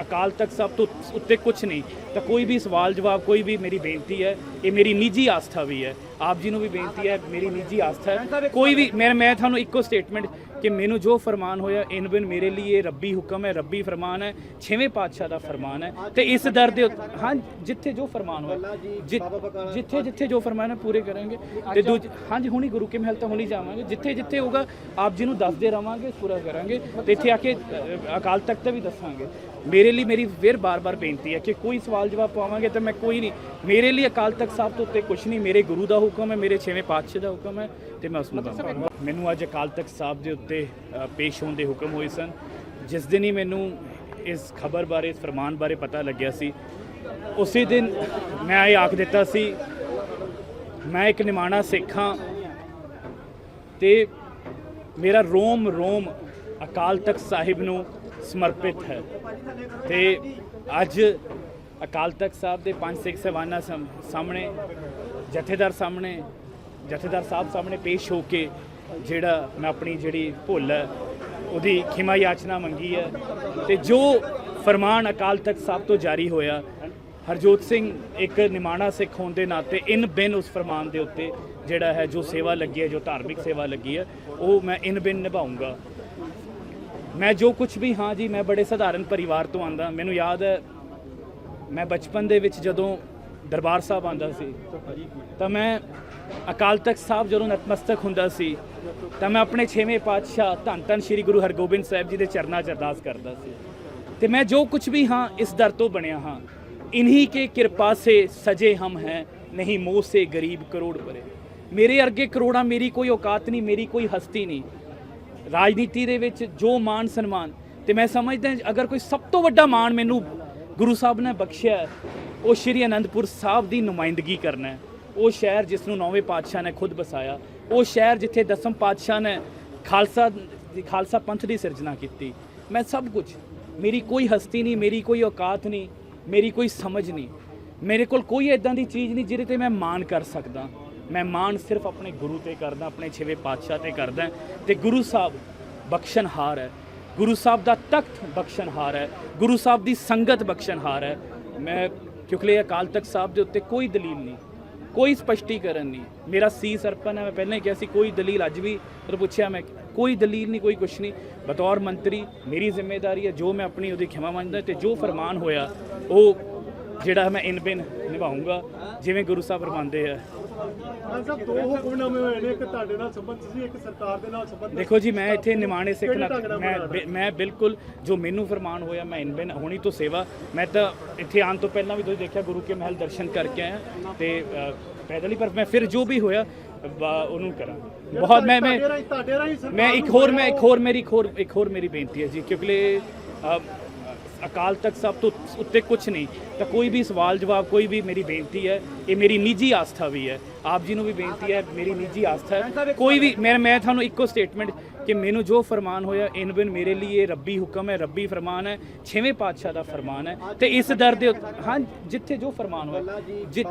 S1: ਅਕਾਲ ਤਖਤ ਸਾਹਿਬ ਤੋਂ ਉੱਤੇ ਕੁਝ ਨਹੀਂ। ਤਾਂ ਕੋਈ ਵੀ ਸਵਾਲ ਜਵਾਬ ਕੋਈ ਵੀ ਮੇਰੀ ਬੇਨਤੀ ਹੈ ਇਹ ਮੇਰੀ ਨਿੱਜੀ ਆਸਥਾ ਵੀ ਹੈ। ਆਪ ਜੀ ਨੂੰ ਵੀ ਬੇਨਤੀ ਹੈ ਮੇਰੀ ਨਿੱਜੀ ਆਸਥਾ ਹੈ। ਕੋਈ ਵੀ ਮੈਂ ਮੈਂ ਤੁਹਾਨੂੰ ਇੱਕੋ ਸਟੇਟਮੈਂਟ ਕਿ ਮੈਨੂੰ ਜੋ ਫਰਮਾਨ ਹੋਇਆ ਇਨ ਬਿਨ ਮੇਰੇ ਲਈ ਇਹ ਰੱਬੀ ਹੁਕਮ ਹੈ ਰੱਬੀ ਫਰਮਾਨ ਹੈ ਛੇਵੇਂ ਪਾਤਸ਼ਾਹ ਦਾ ਫਰਮਾਨ ਹੈ। ਤੇ ਇਸ ਦਰ ਦੇ ਹਾਂ ਜਿੱਥੇ ਜੋ ਫਰਮਾਨ ਹੋਇਆ ਜਿੱਥੇ ਜਿੱਥੇ ਜੋ ਫਰਮਾਨ ਹੈ ਪੂਰੇ ਕਰਾਂਗੇ। ਤੇ ਦੂਜ ਹਾਂਜੀ ਹੁਣੀ ਗੁਰੂ ਕੇ ਮਹਿਲ ਤਾਂ ਹੁਣੀ ਜਾਵਾਂਗੇ। ਜਿੱਥੇ ਜਿੱਥੇ ਹੋਗਾ ਆਪ ਜੀ ਨੂੰ ਦੱਸਦੇ ਰਵਾਂਗੇ ਪੂਰਾ ਕਰਾਂਗੇ। ਤੇ ਇੱਥੇ ਆ ਕੇ ਅਕਾਲ ਤਖਤ ਤੇ ਵੀ ਦੱਸਾਂਗੇ। ਮੇਰੇ ਲਈ ਮੇਰੀ ਫਿਰ ਬਾਰ-ਬਾਰ ਬੇਨਤੀ ਹੈ ਕਿ ਕੋਈ ਸਵਾਲ ਜਵਾਬ ਪਾਵਾਂਗੇ ਤਾਂ ਮੈਂ ਕੋਈ ਨਹੀਂ। ਮੇਰੇ ਲਈ ਅਕਾਲ ਤਖਤ ਸਾਹਿਬ ਤੋਂ ਉੱਤੇ ਕੁਝ ਨਹੀਂ ਮੇਰੇ ਗੁਰੂ ਦਾ ਹੁਕਮ ਹੈ ਮੇਰੇ ਛੇਵੇਂ ਪਾਤਸ਼ਾਹ ਦਾ ਹੁਕਮ ਹੈ ਤੇ ਮੈਂ ਉਸ ਨੂੰ ਮੈਨੂੰ ਅੱਜ ਅਕਾਲ ਤਖਤ ਸਾਹਿਬ ਦੇ ਉੱਤੇ ਪੇਸ਼ ਹੋਣ ਦੇ ਹੁਕਮ ਹੋਏ ਸਨ। ਜਿਸ ਦਿਨ ਹੀ ਮੈਨੂੰ ਇਸ ਖਬਰ ਬਾਰੇ ਇਸ ਫਰਮਾਨ ਬਾਰੇ ਪਤਾ ਲੱਗਿਆ ਸੀ ਉਸੇ ਦਿਨ ਮੈਂ ਇਹ ਆਖ ਦਿੱਤਾ ਸੀ ਮੈਂ ਇੱਕ ਨਿਮਾਣਾ ਸਿੱਖ ਤੇ ਮੇਰਾ ਰੋਮ ਰੋਮ ਅਕਾਲ ਤਖਤ ਸਾਹਿਬ ਨੂੰ ਸਮਰਪਿਤ ਹੈ। ਤੇ ਅੱਜ ਅਕਾਲ ਤਖਤ ਸਾਹਿਬ ਦੇ ਪੰਜ ਸਿੱਖ ਸਹਿਬਾਨਾਂ ਸਾਹਮਣੇ, ਜਥੇਦਾਰ ਸਾਹਮਣੇ, ਜਥੇਦਾਰ ਸਾਹਿਬ ਸਾਹਮਣੇ ਪੇਸ਼ ਹੋ ਕੇ ਜਿਹੜਾ ਮੈਂ ਆਪਣੀ ਜਿਹੜੀ ਭੁੱਲ ਹੈ, ਉਹਦੀ ਖਿਮਾ ਯਾਚਨਾ ਮੰਗੀ ਹੈ। ਤੇ ਜੋ ਫਰਮਾਨ ਅਕਾਲ ਤਖਤ ਸਾਹਿਬ ਤੋਂ ਜਾਰੀ ਹੋਇਆ, ਹਰਜੋਤ ਸਿੰਘ ਇੱਕ ਨਿਮਾਣਾ ਸਿੱਖ ਹੋਣ ਦੇ ਨਾਤੇ ਇਨ ਬਿਨ ਉਸ ਫਰਮਾਨ ਦੇ ਉੱਤੇ ਜਿਹੜਾ ਹੈ ਜੋ ਸੇਵਾ ਲੱਗੀ ਹੈ, ਜੋ ਧਾਰਮਿਕ ਸੇਵਾ ਲੱਗੀ ਹੈ, ਉਹ ਮੈਂ ਇਨ ਬਿਨ ਨਿਭਾਉਂਗਾ ਮੈਂ ਜੋ ਕੁਝ ਵੀ, ਹਾਂ ਜੀ, ਮੈਂ ਬੜੇ ਸਧਾਰਨ ਪਰਿਵਾਰ ਤੋਂ ਆਂਦਾ। ਮੈਨੂੰ ਯਾਦ ਹੈ, ਮੈਂ ਬਚਪਨ ਦੇ ਵਿੱਚ ਜਦੋਂ ਦਰਬਾਰ ਸਾਹਿਬ ਆਂਦਾ ਸੀ, ਤਾਂ ਮੈਂ ਅਕਾਲ ਤਖਤ ਸਾਹਿਬ ਜਦੋਂ ਨਤਮਸਤਕ ਹੁੰਦਾ ਸੀ, ਤਾਂ ਮੈਂ ਆਪਣੇ ਛੇਵੇਂ ਪਾਤਸ਼ਾਹ ਧੰਨ ਧੰਨ ਸ੍ਰੀ ਗੁਰੂ ਹਰਗੋਬਿੰਦ ਸਾਹਿਬ ਜੀ ਦੇ ਚਰਨਾਂ 'ਚ ਅਰਦਾਸ ਕਰਦਾ ਸੀ। ਤੇ ਮੈਂ ਜੋ ਕੁਝ ਵੀ, ਹਾਂ, ਇਸ ਦਰ ਤੋਂ ਬਣਿਆ ਹਾਂ, ਇਨਹੀ ਕੇ ਕਿਰਪਾ ਸੇ ਸਜੇ ਹਮ ਹੈ, ਨਹੀਂ ਮੋਹ ਸੇ ਗਰੀਬ ਕਰੋੜ ਪਰੇ। ਮੇਰੇ ਅਰਗੇ ਕਰੋੜਾਂ ਮੇਰੀ ਕੋਈ ਔਕਾਤ ਨਹੀਂ, ਮੇਰੀ ਕੋਈ ਹਸਤੀ ਨਹੀਂ। ਰਾਜਨੀਤੀ ਦੇ ਵਿੱਚ ਜੋ ਮਾਣ ਸਨਮਾਨ, ਤੇ ਮੈਂ ਸਮਝਦਾ ਅਗਰ ਕੋਈ ਸਭ ਤੋਂ ਵੱਡਾ ਮਾਣ ਮੈਨੂੰ ਗੁਰੂ ਸਾਹਿਬ ਨੇ ਬਖਸ਼ਿਆ ਉਹ ਸ਼੍ਰੀ ਅਨੰਦਪੁਰ ਸਾਹਿਬ ਦੀ ਨੁਮਾਇੰਦਗੀ ਕਰਨਾ ਹੈ। ਉਹ ਸ਼ਹਿਰ ਜਿਸ ਨੂੰ ਨੌਵੇਂ ਪਾਤਸ਼ਾਹ ਨੇ ਖੁਦ ਬਸਾਇਆ, ਉਹ ਸ਼ਹਿਰ ਜਿੱਥੇ ਦਸਮ ਪਾਤਸ਼ਾਹ ਨੇ ਖਾਲਸਾ ਖਾਲਸਾ ਪੰਥ ਦੀ ਸਿਰਜਣਾ ਕੀਤੀ। ਮੈਂ ਸਭ ਕੁਝ, ਮੇਰੀ ਕੋਈ ਹਸਤੀ ਨਹੀਂ, ਮੇਰੀ ਕੋਈ ਔਕਾਤ ਨਹੀਂ, ਮੇਰੀ ਕੋਈ ਸਮਝ ਨਹੀਂ। ਮੇਰੇ ਕੋਲ ਕੋਈ ਇਦਾਂ ਦੀ ਚੀਜ਼ ਨਹੀਂ ਜਿਹਦੇ ਤੇ ਮੈਂ ਮਾਣ ਕਰ ਸਕਦਾ। ਮੈਂ ਮਾਣ ਸਿਰਫ ਆਪਣੇ ਗੁਰੂ ਤੇ ਕਰਦਾ, ਆਪਣੇ ਛੇਵੇਂ ਪਾਤਸ਼ਾਹ ਤੇ ਕਰਦਾ। ਤੇ ਗੁਰੂ ਸਾਹਿਬ ਬਖਸ਼ਣਹਾਰ ਹੈ। ਗੁਰੂ ਸਾਹਿਬ ਦਾ ਤਖਤ ਬਖਸ਼ਣਹਾਰ ਹੈ। ਗੁਰੂ ਸਾਹਿਬ ਦੀ ਸੰਗਤ ਬਖਸ਼ਣਹਾਰ ਹੈ। ਮੈਂ ਕਿਉਂਕਿ ਅਕਾਲ ਤਖਤ ਸਾਹਿਬ ਦੇ ਉੱਤੇ ਕੋਈ ਦਲੀਲ ਨਹੀਂ, ਕੋਈ ਸਪਸ਼ਟੀਕਰਨ ਨਹੀਂ। ਮੇਰਾ ਸੀ ਸਰਪਨ ਹੈ, ਮੈਂ ਪਹਿਲਾਂ ਹੀ ਕਿਹਾ ਸੀ, ਕੋਈ ਦਲੀਲ ਅੱਜ ਵੀ ਪਰ ਪੁੱਛਿਆ ਮੈਂ, ਕੋਈ ਦਲੀਲ ਨਹੀਂ, ਕੋਈ ਕੁਛ ਨਹੀਂ। ਬਤੌਰ ਮੰਤਰੀ, ਮੇਰੀ ਜ਼ਿੰਮੇਵਾਰੀ ਹੈ, ਜੋ ਮੈਂ ਆਪਣੀ ਉਹਦੀ ਖਿਮਾ ਮੰਨਦਾ ਤੇ ਜੋ ਫਰਮਾਨ ਹੋਇਆ, ਉਹ ਜਿਹੜਾ ਮੈਂ ਇਨ ਬਿਨ ਨਿਭਾਉਂਗਾ, ਜਿਵੇਂ ਗੁਰੂ ਸਾਹਿਬ ਫਰਮਾਉਂਦੇ ਆ।
S2: ਹਾਂ ਸਾਹਿਬ ਦੋ ਹੁਕਮਨਾਮੇ ਹੋਏ ਨੇ ਇੱਕ ਤੁਹਾਡੇ ਨਾਲ ਸੰਬੰਧ ਸੀ ਇੱਕ ਸਰਕਾਰ ਦੇ ਨਾਲ ਸੰਬੰਧ
S1: ਦੇਖੋ ਜੀ ਮੈਂ ਇੱਥੇ ਨਿਮਾਣੇ ਸਿੱਖ ਮੈਂ ਮੈਂ ਬਿਲਕੁਲ ਜੋ ਮੈਨੂੰ ਫਰਮਾਨ ਹੋਇਆ ਮੈਂ ਇਨ ਬਿਨ ਹੋਣੀ ਤੋਂ ਸੇਵਾ। ਮੈਂ ਤਾਂ ਇੱਥੇ ਆਉਣ ਤੋਂ ਪਹਿਲਾਂ ਵੀ ਤੁਸੀਂ ਦੇਖਿਆ ਗੁਰੂ ਕੇ ਮਹਿਲ ਦਰਸ਼ਨ ਕਰਕੇ ਆਇਆ ਤੇ ਪੈਦਲ ਹੀ ਪਰ ਮੈਂ ਫਿਰ ਜੋ ਵੀ ਹੋਇਆ ਉਹਨੂੰ ਕਰਾਂ। ਬਹੁਤ ਮੈਂ ਮੈਂ ਮੈਂ ਇੱਕ ਹੋਰ ਮੈਂ ਇੱਕ ਹੋਰ ਮੇਰੀ ਇੱਕ ਹੋਰ ਇੱਕ ਹੋਰ ਮੇਰੀ ਬੇਨਤੀ ਹੈ ਜੀ ਕਿਉਂਕਿ ਅਕਾਲ ਤਖਤ ਸਾਹਿਬ ਤੋਂ ਉੱਤੇ ਕੁਝ ਨਹੀਂ। ਤਾਂ ਕੋਈ ਵੀ ਸਵਾਲ ਜਵਾਬ ਕੋਈ ਵੀ ਮੇਰੀ ਬੇਨਤੀ ਹੈ ਇਹ ਮੇਰੀ ਨਿੱਜੀ ਆਸਥਾ ਵੀ ਹੈ। ਆਪ ਜੀ ਨੂੰ ਵੀ ਬੇਨਤੀ ਹੈ ਮੇਰੀ ਨਿੱਜੀ ਆਸਥਾ ਹੈ। ਕੋਈ ਵੀ ਮੈਂ ਮੈਂ ਤੁਹਾਨੂੰ ਇੱਕੋ ਸਟੇਟਮੈਂਟ ਕਿ ਮੈਨੂੰ ਜੋ ਫਰਮਾਨ ਹੋਇਆ ਇਨ ਬਿਨ ਮੇਰੇ ਲਈ ਇਹ ਰੱਬੀ ਹੁਕਮ ਹੈ ਰੱਬੀ ਫਰਮਾਨ ਹੈ ਛੇਵੇਂ ਪਾਤਸ਼ਾਹ ਦਾ ਫਰਮਾਨ ਹੈ। ਤੇ ਇਸ ਦਰ ਦੇ ਉੱਤੇ- ਹਾਂ ਜਿੱਥੇ ਜੋ ਫਰਮਾਨ ਹੋਇਆ ਜਿ-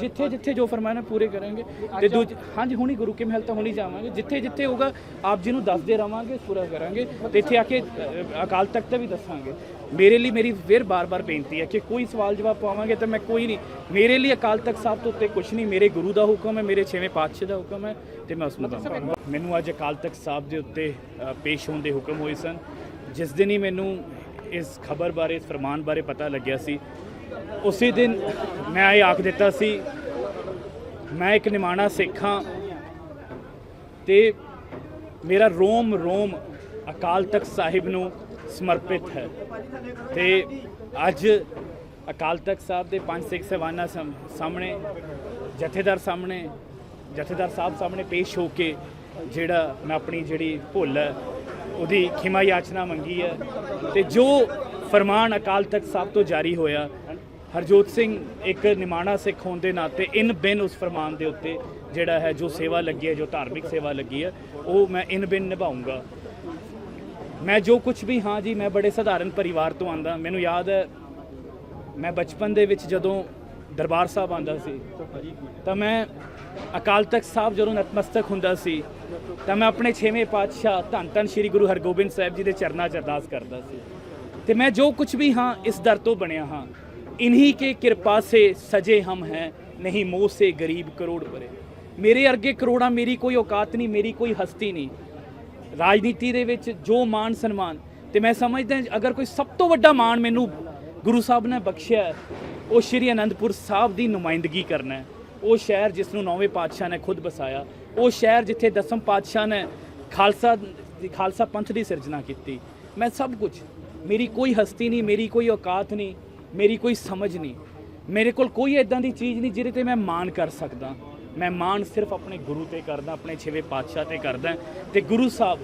S1: ਜਿੱਥੇ ਜਿੱਥੇ ਜੋ ਫਰਮਾਨ ਹੈ ਪੂਰੇ ਕਰਾਂਗੇ। ਤੇ ਦੂਜ ਹਾਂਜੀ ਹੁਣੀ ਗੁਰੂ ਕੇ ਮਹਿਲ ਤਾਂ ਹੁਣੀ ਜਾਵਾਂਗੇ। ਜਿੱਥੇ ਜਿੱਥੇ ਹੋਗਾ ਆਪ ਜੀ ਨੂੰ ਦੱਸਦੇ ਰਵਾਂਗੇ ਪੂਰਾ ਕਰਾਂਗੇ। ਤੇ ਇੱਥੇ ਆ ਕੇ ਅ, ਅਕਾਲ ਤਖਤ ਤੇ ਵੀ ਦੱਸਾਂਗੇ। ਮੇਰੇ ਲਈ ਮੇਰੀ ਫਿਰ ਬਾਰ-ਬਾਰ ਬੇਨਤੀ ਹੈ ਕਿ ਕੋਈ ਸਵਾਲ ਜਵਾਬ ਪਾਵਾਂਗੇ ਤਾਂ ਮੈਂ ਕੋਈ ਨਹੀਂ। ਮੇਰੇ ਲਈ ਅਕਾਲ ਤਖਤ ਸਾਹਿਬ ਤੋਂ ਉੱਤੇ ਕੁਝ ਨਹੀਂ। ਮੇਰੇ ਗੁਰੂ ਦਾ ਹੁਕਮ ਹੈ ਮੇਰੇ ਛੇਵੇਂ ਪਾਤਸ਼ਾਹ ਦਾ ਹੁਕਮ ਹੈ। ਤੇ ਮੈਂ ਉਸ ਨੂੰ ਦਵਾਂਗਾ ਮੈਨੂੰ ਅੱਜ ਅਕਾਲ ਤਖਤ ਸਾਹਿਬ ਦੇ ਉੱਤੇ ਪੇਸ਼ ਹੋਣ ਦੇ ਹੁਕਮ ਹੋਏ ਸਨ। ਜਿਸ ਦਿਨ ਹੀ ਮੈਨੂੰ ਇਸ ਖਬਰ ਬਾਰੇ, ਇਸ ਫਰਮਾਨ ਬਾਰੇ ਪਤਾ ਲੱਗਿਆ ਸੀ, ਉਸੇ ਦਿਨ ਮੈਂ ਇਹ ਆਖ ਦਿੱਤਾ ਸੀ, ਮੈਂ ਇੱਕ ਨਿਮਾਣਾ ਸਿੱਖ ਹਾਂ ਤੇ ਮੇਰਾ ਰੋਮ ਰੋਮ ਅਕਾਲ ਤਖਤ ਸਾਹਿਬ ਨੂੰ ਸਮਰਪਿਤ ਹੈ। ਤੇ ਅੱਜ ਅਕਾਲ ਤਖਤ ਸਾਹਿਬ ਦੇ ਪੰਜ ਸਿੱਖ ਸਵਾਨਾ ਸਾਹਮਣੇ, ਜਥੇਦਾਰ ਸਾਹਮਣੇ ਜਥੇਦਾਰ ਸਾਹਿਬ ਸਾਹਮਣੇ ਪੇਸ਼ ਹੋ ਕੇ ਜਿਹੜਾ ਮੈਂ ਆਪਣੀ ਜਿਹੜੀ ਭੁੱਲ ਹੈ, ਉਹਦੀ ਖਿਮਾ ਯਾਚਨਾ ਮੰਗੀ ਹੈ। ਤੇ ਜੋ ਫਰਮਾਨ ਅਕਾਲ ਤਖਤ ਸਾਹਿਬ ਤੋਂ ਜਾਰੀ ਹੋਇਆ, ਹਰਜੋਤ ਸਿੰਘ ਇੱਕ ਨਿਮਾਣਾ ਸਿੱਖ ਹੋਣ ਦੇ ਨਾਤੇ ਇਨ ਬਿਨ ਉਸ ਫਰਮਾਨ ਦੇ ਉੱਤੇ ਜਿਹੜਾ ਹੈ, ਜੋ ਸੇਵਾ ਲੱਗੀ ਹੈ, ਜੋ ਧਾਰਮਿਕ ਸੇਵਾ ਲੱਗੀ ਹੈ, ਉਹ ਮੈਂ ਇਨ ਬਿਨ ਨਿਭਾਉਂਗਾ। ਮੈਂ ਜੋ ਕੁਝ ਵੀ, ਹਾਂ ਜੀ, ਮੈਂ ਬੜੇ ਸਧਾਰਨ ਪਰਿਵਾਰ ਤੋਂ ਆਂਦਾ। ਮੈਨੂੰ ਯਾਦ ਹੈ, ਮੈਂ ਬਚਪਨ ਦੇ ਵਿੱਚ ਜਦੋਂ ਦਰਬਾਰ ਸਾਹਿਬ ਆਂਦਾ ਸੀ, ਤਾਂ ਮੈਂ ਅਕਾਲ ਤਖਤ ਸਾਹਿਬ ਜਦੋਂ ਨਤਮਸਤਕ ਹੁੰਦਾ ਸੀ, ਤਾਂ ਮੈਂ ਆਪਣੇ 6ਵੇਂ ਪਾਤਸ਼ਾਹ ਧੰਨ ਧੰਨ ਸ੍ਰੀ ਗੁਰੂ ਹਰਗੋਬਿੰਦ ਸਾਹਿਬ ਜੀ ਦੇ ਚਰਨਾਂ 'ਚ ਅਰਦਾਸ ਕਰਦਾ ਸੀ। ਤੇ ਮੈਂ ਜੋ ਕੁਝ ਵੀ ਹਾਂ, ਇਸ ਦਰ ਤੋਂ ਬਣਿਆ ਹਾਂ। ਇਨਹੀ ਕੇ ਕਿਰਪਾ ਸੇ ਸਜੇ ਹਮ ਹੈ, ਨਹੀਂ ਮੋਹ ਸੇ ਗਰੀਬ ਕਰੋੜ ਪਰੇ। ਮੇਰੇ ਅਰਗੇ ਕਰੋੜਾਂ ਮੇਰੀ ਕੋਈ ਔਕਾਤ ਨਹੀਂ, ਮੇਰੀ ਕੋਈ ਹਸਤੀ ਨਹੀਂ। ਰਾਜਨੀਤੀ ਦੇ ਵਿੱਚ ਜੋ ਮਾਨ ਸਨਮਾਨ, ਤੇ ਮੈਂ ਸਮਝਦਾ ਅਗਰ ਕੋਈ ਸਭ ਤੋਂ ਵੱਡਾ ਮਾਣ ਮੈਨੂੰ ਗੁਰੂ ਸਾਹਿਬ ਨੇ ਬਖਸ਼ਿਆ, ਉਹ ਸ਼੍ਰੀ ਅਨੰਦਪੁਰ ਸਾਹਿਬ ਦੀ ਨੁਮਾਇੰਦਗੀ ਕਰਨਾ ਹੈ। ਉਹ ਸ਼ਹਿਰ ਜਿਸ ਨੂੰ ਨੌਵੇਂ ਪਾਤਸ਼ਾਹ ਨੇ ਖੁਦ ਬਸਾਇਆ ਉਹ ਸ਼ਹਿਰ ਜਿੱਥੇ ਦਸਮ ਪਾਤਸ਼ਾਹ ਨੇ ਖਾਲਸਾ ਖਾਲਸਾ ਪੰਥ ਦੀ ਸਿਰਜਣਾ ਕੀਤੀ। ਮੈਂ ਸਭ ਕੁਝ ਮੇਰੀ ਕੋਈ ਹਸਤੀ ਨਹੀਂ, ਮੇਰੀ ਕੋਈ ਔਕਾਤ ਨਹੀਂ, ਮੇਰੀ ਕੋਈ ਸਮਝ ਨਹੀਂ। ਮੇਰੇ ਕੋਲ ਕੋਈ ਇਦਾਂ ਦੀ ਚੀਜ਼ ਨਹੀਂ ਜਿਹਦੇ ਤੇ ਮੈਂ ਮਾਣ ਕਰ ਸਕਦਾ। ਮੈਂ ਮਾਣ ਸਿਰਫ ਆਪਣੇ ਗੁਰੂ ਤੇ ਕਰਦਾ, ਆਪਣੇ ਛੇਵੇਂ ਪਾਤਸ਼ਾਹ ਤੇ ਕਰਦਾ। ਤੇ ਗੁਰੂ ਸਾਹਿਬ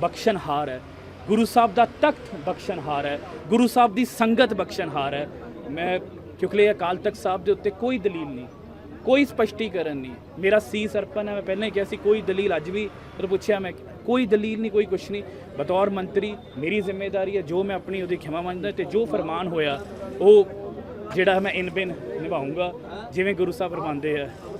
S1: ਬਖਸ਼ਣਹਾਰ ਹੈ। ਗੁਰੂ ਸਾਹਿਬ ਦਾ ਤਖਤ ਬਖਸ਼ਣਹਾਰ ਹੈ। ਗੁਰੂ ਸਾਹਿਬ ਦੀ ਸੰਗਤ ਬਖਸ਼ਣਹਾਰ ਹੈ। ਮੈਂ ਕਿਉਂਕਿ ਅਕਾਲ ਤਖਤ ਸਾਹਿਬ ਦੇ ਉੱਤੇ ਕੋਈ ਦਲੀਲ ਨਹੀਂ। ਕੋਈ ਸਪਸ਼ਟੀਕਰਨ ਨਹੀਂ। ਮੇਰਾ ਸੀ ਸਰਪਨ ਹੈ, ਮੈਂ ਪਹਿਲਾਂ ਹੀ ਕਿਹਾ ਸੀ, ਕੋਈ ਦਲੀਲ ਅੱਜ ਵੀ ਪਰ ਪੁੱਛਿਆ ਮੈਂ, ਕੋਈ ਦਲੀਲ ਨਹੀਂ, ਕੋਈ ਕੁਛ ਨਹੀਂ। ਬਤੌਰ ਮੰਤਰੀ ਮੇਰੀ ਜ਼ਿੰਮੇਵਾਰੀ ਹੈ, ਜੋ ਮੈਂ ਆਪਣੀ ਉਹਦੀ ਖਿਮਾ ਮੰਨਦਾ ਤੇ ਜੋ ਫਰਮਾਨ ਹੋਇਆ, ਉਹ ਜਿਹੜਾ ਮੈਂ ਇਨ ਬਿਨ ਨਿਭਾਉਂਗਾ, ਜਿਵੇਂ ਗੁਰੂ ਸਾਹਿਬ ਫਰਮਾਉਂਦੇ ਆ।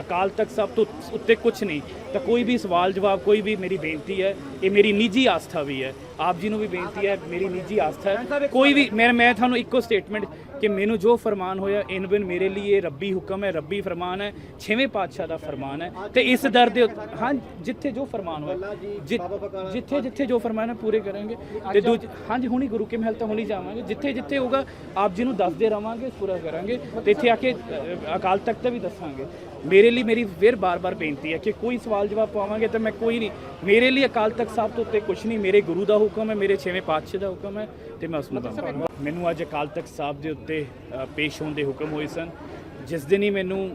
S1: ਅਕਾਲ ਤਖਤ ਸਾਹਿਬ ਤੋਂ ਉੱਤੇ ਕੁਝ ਨਹੀਂ। ਤਾਂ ਕੋਈ ਵੀ ਸਵਾਲ ਜਵਾਬ ਕੋਈ ਵੀ ਮੇਰੀ ਬੇਨਤੀ ਹੈ ਇਹ ਮੇਰੀ ਨਿੱਜੀ ਆਸਥਾ ਵੀ ਹੈ। ਆਪ ਜੀ ਨੂੰ ਵੀ ਬੇਨਤੀ ਹੈ ਮੇਰੀ ਨਿੱਜੀ ਆਸਥਾ ਹੈ। ਕੋਈ ਵੀ ਮੈਂ ਮੈਂ ਤੁਹਾਨੂੰ ਇੱਕੋ ਸਟੇਟਮੈਂਟ ਕਿ ਮੈਨੂੰ ਜੋ ਫਰਮਾਨ ਹੋਇਆ ਇਨ ਬਿਨ ਮੇਰੇ ਲਈ ਇਹ ਰੱਬੀ ਹੁਕਮ ਹੈ ਰੱਬੀ ਫਰਮਾਨ ਹੈ ਛੇਵੇਂ ਪਾਤਸ਼ਾਹ ਦਾ ਫਰਮਾਨ ਹੈ। ਤੇ ਇਸ ਦਰ ਦੇ ਹਾਂ ਜਿੱਥੇ ਜੋ ਫਰਮਾਨ ਹੋਇਆ ਜਿੱਥੇ ਜਿੱਥੇ ਜੋ ਫਰਮਾਨ ਹੈ ਪੂਰੇ ਕਰਾਂਗੇ। ਤੇ ਦੂਜ ਹਾਂਜੀ ਹੁਣੀ ਗੁਰੂ ਕੇ ਮਹਿਲ ਤਾਂ ਹੁਣੀ ਜਾਵਾਂਗੇ। ਜਿੱਥੇ ਜਿੱਥੇ ਹੋਗਾ ਆਪ ਜੀ ਨੂੰ ਦੱਸਦੇ ਰਵਾਂਗੇ ਪੂਰਾ ਕਰਾਂਗੇ। ਤੇ ਇੱਥੇ ਆ ਕੇ ਅਕਾਲ ਤਖਤ ਤੇ ਵੀ ਦੱਸਾਂਗੇ। ਮੇਰੇ ਲਈ ਮੇਰੀ ਫਿਰ ਬਾਰ-ਬਾਰ ਬੇਨਤੀ ਹੈ ਕਿ ਕੋਈ ਸਵਾਲ ਜਵਾਬ ਪਾਵਾਂਗੇ ਤਾਂ ਮੈਂ ਕੋਈ ਨਹੀਂ। ਮੇਰੇ ਲਈ ਅਕਾਲ ਤਖਤ ਸਾਹਿਬ ਤੋਂ ਉੱਤੇ ਕੁਝ ਨਹੀਂ, ਮੇਰੇ ਗੁਰੂ ਦਾ ਹੁਕਮ ਹੈ, ਮੇਰੇ ਛੇਵੇਂ ਪਾਤਸ਼ਾਹ ਦਾ ਹੁਕਮ ਹੈ ਤੇ ਮੈਂ ਉਸ ਨੂੰ ਦਵਾਂਗਾ ਮੈਨੂੰ ਅੱਜ ਅਕਾਲ ਤਖਤ ਸਾਹਿਬ ਦੇ ਉੱਤੇ ਪੇਸ਼ ਹੋਣ ਦੇ ਹੁਕਮ ਹੋਏ ਸਨ। ਜਿਸ ਦਿਨ ਹੀ ਮੈਨੂੰ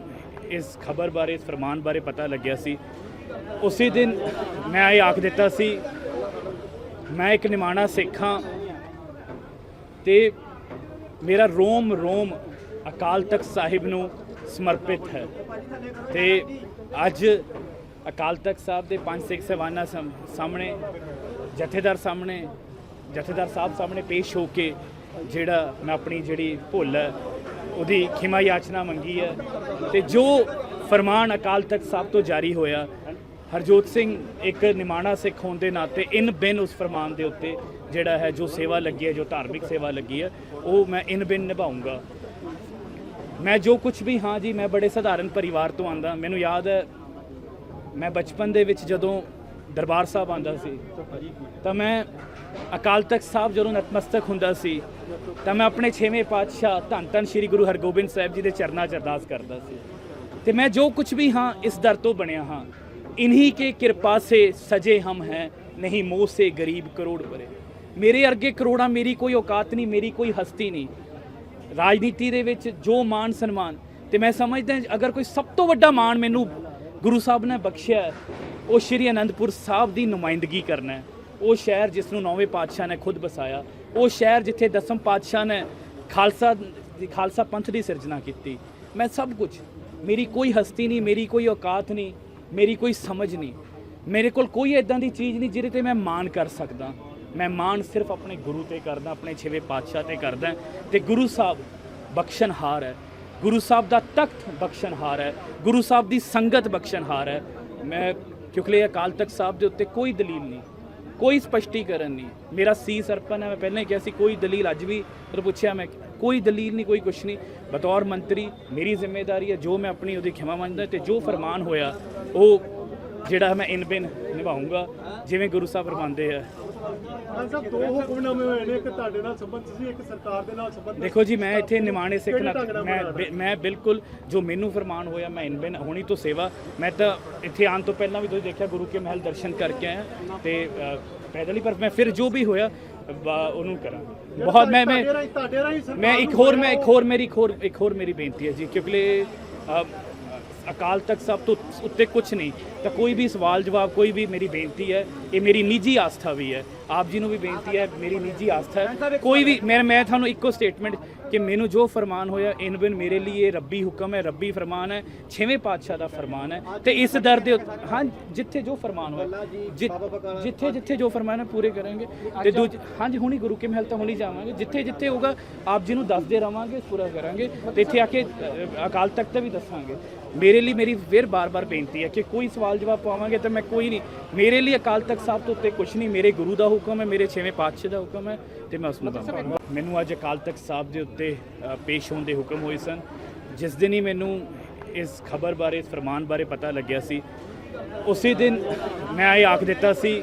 S1: ਇਸ ਖਬਰ ਬਾਰੇ, ਇਸ ਫਰਮਾਨ ਬਾਰੇ ਪਤਾ ਲੱਗਿਆ ਸੀ, ਉਸੇ ਦਿਨ ਮੈਂ ਇਹ ਆਖ ਦਿੱਤਾ ਸੀ, ਮੈਂ ਇੱਕ ਨਿਮਾਣਾ ਸਿੱਖ ਹਾਂ ਤੇ ਮੇਰਾ ਰੋਮ ਰੋਮ ਅਕਾਲ ਤਖਤ ਸਾਹਿਬ ਨੂੰ ਸਮਰਪਿਤ ਹੈ। ਤੇ ਅੱਜ ਅਕਾਲ ਤਖਤ ਸਾਹਿਬ ਦੇ ਪੰਜ ਸਿੱਖ ਸਵਾਨਾ ਸਾਹਮਣੇ, ਜਥੇਦਾਰ ਸਾਹਮਣੇ, ਜਥੇਦਾਰ ਸਾਹਿਬ ਸਾਹਮਣੇ ਪੇਸ਼ ਹੋ ਕੇ ਜਿਹੜਾ ਮੈਂ ਆਪਣੀ ਜਿਹੜੀ ਭੁੱਲ ਹੈ, ਉਹਦੀ ਖਿਮਾ ਯਾਚਨਾ ਮੰਗੀ ਹੈ। ਤੇ ਜੋ ਫਰਮਾਨ ਅਕਾਲ ਤਖਤ ਸਾਹਿਬ ਤੋਂ ਜਾਰੀ ਹੋਇਆ, ਹਰਜੋਤ ਸਿੰਘ ਇੱਕ ਨਿਮਾਣਾ ਸਿੱਖ ਹੋਣ ਦੇ ਨਾਤੇ ਇਨ ਬਿਨ ਉਸ ਫਰਮਾਨ ਦੇ ਉੱਤੇ ਜਿਹੜਾ ਹੈ, ਜੋ ਸੇਵਾ ਲੱਗੀ ਹੈ, ਜੋ ਧਾਰਮਿਕ ਸੇਵਾ ਲੱਗੀ ਹੈ, ਉਹ ਮੈਂ ਇਨ ਬਿਨ ਨਿਭਾਉਂਗਾ ਮੈਂ ਜੋ ਕੁਝ ਵੀ, ਹਾਂ ਜੀ, ਮੈਂ ਬੜੇ ਸਧਾਰਨ ਪਰਿਵਾਰ ਤੋਂ ਆਂਦਾ। ਮੈਨੂੰ ਯਾਦ ਹੈ, ਮੈਂ ਬਚਪਨ ਦੇ ਵਿੱਚ ਜਦੋਂ ਦਰਬਾਰ ਸਾਹਿਬ ਆਂਦਾ ਸੀ, ਤਾਂ ਮੈਂ ਅਕਾਲ ਤਖਤ ਸਾਹਿਬ ਜਦੋਂ ਨਤਮਸਤਕ ਹੁੰਦਾ ਸੀ, ਤਾਂ ਮੈਂ ਆਪਣੇ 6ਵੇਂ ਪਾਤਸ਼ਾਹ ਧੰਨ ਧੰਨ ਸ੍ਰੀ ਗੁਰੂ ਹਰਗੋਬਿੰਦ ਸਾਹਿਬ ਜੀ ਦੇ ਚਰਨਾਂ 'ਚ ਅਰਦਾਸ ਕਰਦਾ ਸੀ। ਤੇ ਮੈਂ ਜੋ ਕੁਝ ਵੀ, ਹਾਂ, ਇਸ ਦਰ ਤੋਂ ਬਣਿਆ ਹਾਂ, ਇਨਹੀ ਕੇ ਕਿਰਪਾ ਸੇ ਸਜੇ ਹਮ ਹੈ, ਨਹੀਂ ਮੋਹ ਸੇ ਗਰੀਬ ਕਰੋੜ ਬਰੇ ਮੇਰੇ ਅਰਗੇ ਕਰੋੜਾਂ ਮੇਰੀ ਕੋਈ ਔਕਾਤ ਨਹੀਂ, ਮੇਰੀ ਕੋਈ ਹਸਤੀ ਨਹੀਂ। ਰਾਜਨੀਤੀ ਦੇ ਵਿੱਚ ਜੋ ਮਾਣ ਸਨਮਾਨ, ਤੇ ਮੈਂ ਸਮਝਦਾ ਅਗਰ ਕੋਈ ਸਭ ਤੋਂ ਵੱਡਾ ਮਾਣ ਮੈਨੂੰ ਗੁਰੂ ਸਾਹਿਬ ਨੇ ਬਖਸ਼ਿਆ ਉਹ ਸ਼੍ਰੀ ਅਨੰਦਪੁਰ ਸਾਹਿਬ ਦੀ ਨੁਮਾਇੰਦਗੀ ਕਰਨਾ ਹੈ। ਉਹ ਸ਼ਹਿਰ ਜਿਸ ਨੂੰ ਨੌਵੇਂ ਪਾਤਸ਼ਾਹ ਨੇ ਖੁਦ ਬਸਾਇਆ, ਉਹ ਸ਼ਹਿਰ ਜਿੱਥੇ ਦਸਮ ਪਾਤਸ਼ਾਹ ਨੇ ਖਾਲਸਾ ਖਾਲਸਾ ਪੰਥ ਦੀ ਸਿਰਜਣਾ ਕੀਤੀ। ਮੈਂ ਸਭ ਕੁਝ, ਮੇਰੀ ਕੋਈ ਹਸਤੀ ਨਹੀਂ, ਮੇਰੀ ਕੋਈ ਔਕਾਤ ਨਹੀਂ, ਮੇਰੀ ਕੋਈ ਸਮਝ ਨਹੀਂ। ਮੇਰੇ ਕੋਲ ਕੋਈ ਇਦਾਂ ਦੀ ਚੀਜ਼ ਨਹੀਂ ਜਿਹਦੇ ਤੇ ਮੈਂ ਮਾਣ ਕਰ ਸਕਦਾ। ਮੈਂ ਮਾਣ ਸਿਰਫ ਆਪਣੇ ਗੁਰੂ ਤੇ ਕਰਦਾ, ਆਪਣੇ ਛੇਵੇਂ ਪਾਤਸ਼ਾਹ ਤੇ ਕਰਦਾ ਤੇ ਗੁਰੂ ਸਾਹਿਬ ਬਖਸ਼ਣਹਾਰ ਹੈ। ਗੁਰੂ ਸਾਹਿਬ ਦਾ ਤਖਤ ਬਖਸ਼ਣਹਾਰ ਹੈ। ਗੁਰੂ ਸਾਹਿਬ ਦੀ ਸੰਗਤ ਬਖਸ਼ਣਹਾਰ ਹੈ। ਮੈਂ ਕਿਉਂਕਿ ਅਕਾਲ ਤਖਤ ਸਾਹਿਬ ਦੇ ਉੱਤੇ ਕੋਈ ਦਲੀਲ ਨਹੀਂ, ਕੋਈ ਸਪਸ਼ਟੀਕਰਨ ਨਹੀਂ। ਮੇਰਾ ਸੀ ਸਰਪਨ ਹੈ, ਮੈਂ ਪਹਿਲਾਂ ਹੀ ਕਿਹਾ ਸੀ, ਕੋਈ ਦਲੀਲ ਅੱਜ ਵੀ ਉਹ ਪੁੱਛਿਆ ਮੈਂ, ਕੋਈ ਦਲੀਲ ਨਹੀਂ, ਕੋਈ ਕੁਛ ਨਹੀਂ। ਬਤੌਰ ਮੰਤਰੀ, ਮੇਰੀ ਜ਼ਿੰਮੇਵਾਰੀ ਹੈ, ਜੋ ਮੈਂ ਆਪਣੀ ਉਹਦੀ ਖਿਮਾ ਮੰਨਦਾ ਤੇ ਜੋ ਫਰਮਾਨ ਹੋਇਆ, ਉਹ ਜਿਹੜਾ ਮੈਂ ਇਨ ਬਿਨ ਨਿਭਾਉਂਗਾ, ਜਿਵੇਂ ਗੁਰੂ ਸਾਹਿਬ ਫਰਮਾਉਂਦੇ ਆ।
S2: ਸਾਹਿਬ ਦੋ ਹੁਕਮਨਾਮੇ ਹੋਏ ਨੇ ਇੱਕ ਤੁਹਾਡੇ ਨਾਲ ਸੰਬੰਧ ਸੀ ਇੱਕ ਸਰਕਾਰ ਦੇ ਨਾਲ ਸੰਬੰਧ
S1: ਦੇਖੋ ਜੀ ਮੈਂ ਇੱਥੇ ਨਿਮਾਣੇ ਸਿੱਖ ਮੈਂ ਮੈਂ ਬਿਲਕੁਲ ਜੋ ਮੈਨੂੰ ਫਰਮਾਨ ਹੋਇਆ ਮੈਂ ਇਨ ਬਿਨ ਹੋਣੀ ਤੋਂ ਸੇਵਾ ਮੈਂ ਤਾਂ ਇੱਥੇ ਆਉਣ ਤੋਂ ਪਹਿਲਾਂ ਵੀ ਤੁਸੀਂ ਦੇਖਿਆ ਗੁਰੂ ਕੇ ਮਹਿਲ ਦਰਸ਼ਨ ਕਰਕੇ ਆਇਆ ਤੇ ਪੈਦਲ ਹੀ ਪਰ ਮੈਂ ਫਿਰ ਜੋ ਵੀ ਹੋਇਆ ਉਹਨੂੰ ਕਰਾਂ। ਬਹੁਤ ਮੈਂ ਮੈਂ ਮੈਂ ਇੱਕ ਹੋਰ ਮੈਂ ਇੱਕ ਹੋਰ ਮੇਰੀ ਹੋਰ ਇੱਕ ਹੋਰ ਮੇਰੀ ਬੇਨਤੀ ਹੈ ਜੀ ਕਿਉਂਕਿ ਅਕਾਲ ਤਖਤ ਸਾਹਿਬ ਤੋਂ ਉੱਤੇ ਕੁਝ ਨਹੀਂ। ਤਾਂ ਕੋਈ ਵੀ ਸਵਾਲ ਜਵਾਬ ਕੋਈ ਵੀ ਮੇਰੀ ਬੇਨਤੀ ਹੈ ਇਹ ਮੇਰੀ ਨਿੱਜੀ ਆਸਥਾ ਵੀ ਹੈ। ਆਪ ਜੀ ਨੂੰ ਵੀ ਬੇਨਤੀ ਹੈ ਮੇਰੀ ਨਿੱਜੀ ਆਸਥਾ ਹੈ। ਕੋਈ ਵੀ ਮੈਂ ਮੈਂ ਤੁਹਾਨੂੰ ਇੱਕੋ ਸਟੇਟਮੈਂਟ ਕਿ ਮੈਨੂੰ ਜੋ ਫਰਮਾਨ ਹੋਇਆ ਇਨ ਬਿਨ ਮੇਰੇ ਲਈ ਇਹ ਰੱਬੀ ਹੁਕਮ ਹੈ ਰੱਬੀ ਫਰਮਾਨ ਹੈ ਛੇਵੇਂ ਪਾਤਸ਼ਾਹ ਦਾ ਫਰਮਾਨ ਹੈ। ਤੇ ਇਸ ਦਰ ਦੇ ਹਾਂ ਜਿੱਥੇ ਜੋ ਫਰਮਾਨ ਹੋਇਆ ਜਿੱਥੇ ਜਿੱਥੇ ਜੋ ਫਰਮਾਨ ਹੈ ਪੂਰੇ ਕਰਾਂਗੇ। ਤੇ ਦੂਜ ਹਾਂਜੀ ਹੁਣੀ ਗੁਰੂ ਕੇ ਮਹਿਲ ਤਾਂ ਹੁਣੀ ਜਾਵਾਂਗੇ। ਜਿੱਥੇ ਜਿੱਥੇ ਹੋਗਾ ਆਪ ਜੀ ਨੂੰ ਦੱਸਦੇ ਰਵਾਂਗੇ ਪੂਰਾ ਕਰਾਂਗੇ। ਤੇ ਇੱਥੇ ਆ ਕੇ ਅਕਾਲ ਤਖਤ ਤੇ ਵੀ ਦੱਸਾਂਗੇ। ਮੇਰੇ ਲਈ ਮੇਰੀ ਫਿਰ ਬਾਰ-ਬਾਰ ਬੇਨਤੀ ਹੈ ਕਿ ਕੋਈ ਸਵਾਲ ਜਵਾਬ ਪਾਵਾਂਗੇ ਤਾਂ ਮੈਂ ਕੋਈ ਨਹੀਂ। ਮੇਰੇ ਲਈ ਅਕਾਲ ਤਖਤ ਸਾਹਿਬ ਤੋਂ ਉੱਤੇ ਕੁਝ ਨਹੀਂ ਮੇਰੇ ਗੁਰੂ ਦਾ ਹੁਕਮ ਹੈ ਮੇਰੇ ਛੇਵੇਂ ਪਾਤਸ਼ਾਹ ਦਾ ਹੁਕਮ ਹੈ ਤੇ ਮੈਂ ਉਸ ਨੂੰ ਦਵਾਂਗਾ। ਮੈਨੂੰ ਅੱਜ ਅਕਾਲ ਤਖਤ ਸਾਹਿਬ ਦੇ ਉੱਤੇ ਪੇਸ਼ ਹੋਣ ਦੇ ਹੁਕਮ ਹੋਏ ਸਨ। ਜਿਸ ਦਿਨ ਹੀ ਮੈਨੂੰ ਇਸ ਖਬਰ ਬਾਰੇ ਇਸ ਫਰਮਾਨ ਬਾਰੇ ਪਤਾ ਲੱਗਿਆ ਸੀ ਉਸੇ ਦਿਨ ਮੈਂ ਇਹ ਆਖ ਦਿੱਤਾ ਸੀ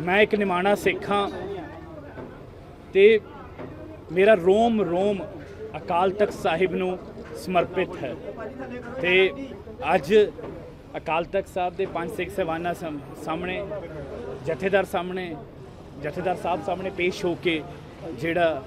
S1: ਮੈਂ ਇੱਕ ਨਿਮਾਣਾ ਸਿੱਖ ਤੇ ਮੇਰਾ ਰੋਮ ਰੋਮ ਅਕਾਲ ਤਖਤ ਸਾਹਿਬ ਨੂੰ ਸਮਰਪਿਤ ਹੈ। ਤੇ ਅੱਜ ਅਕਾਲ ਤਖਤ ਸਾਹਿਬ ਦੇ ਪੰਜ ਸਿੱਖ ਸਵਾਨਾ ਸਾਹਮਣੇ, ਜਥੇਦਾਰ ਸਾਹਮਣੇ, ਜਥੇਦਾਰ ਸਾਹਿਬ ਸਾਹਮਣੇ ਪੇਸ਼ ਹੋ ਕੇ ਜਿਹੜਾ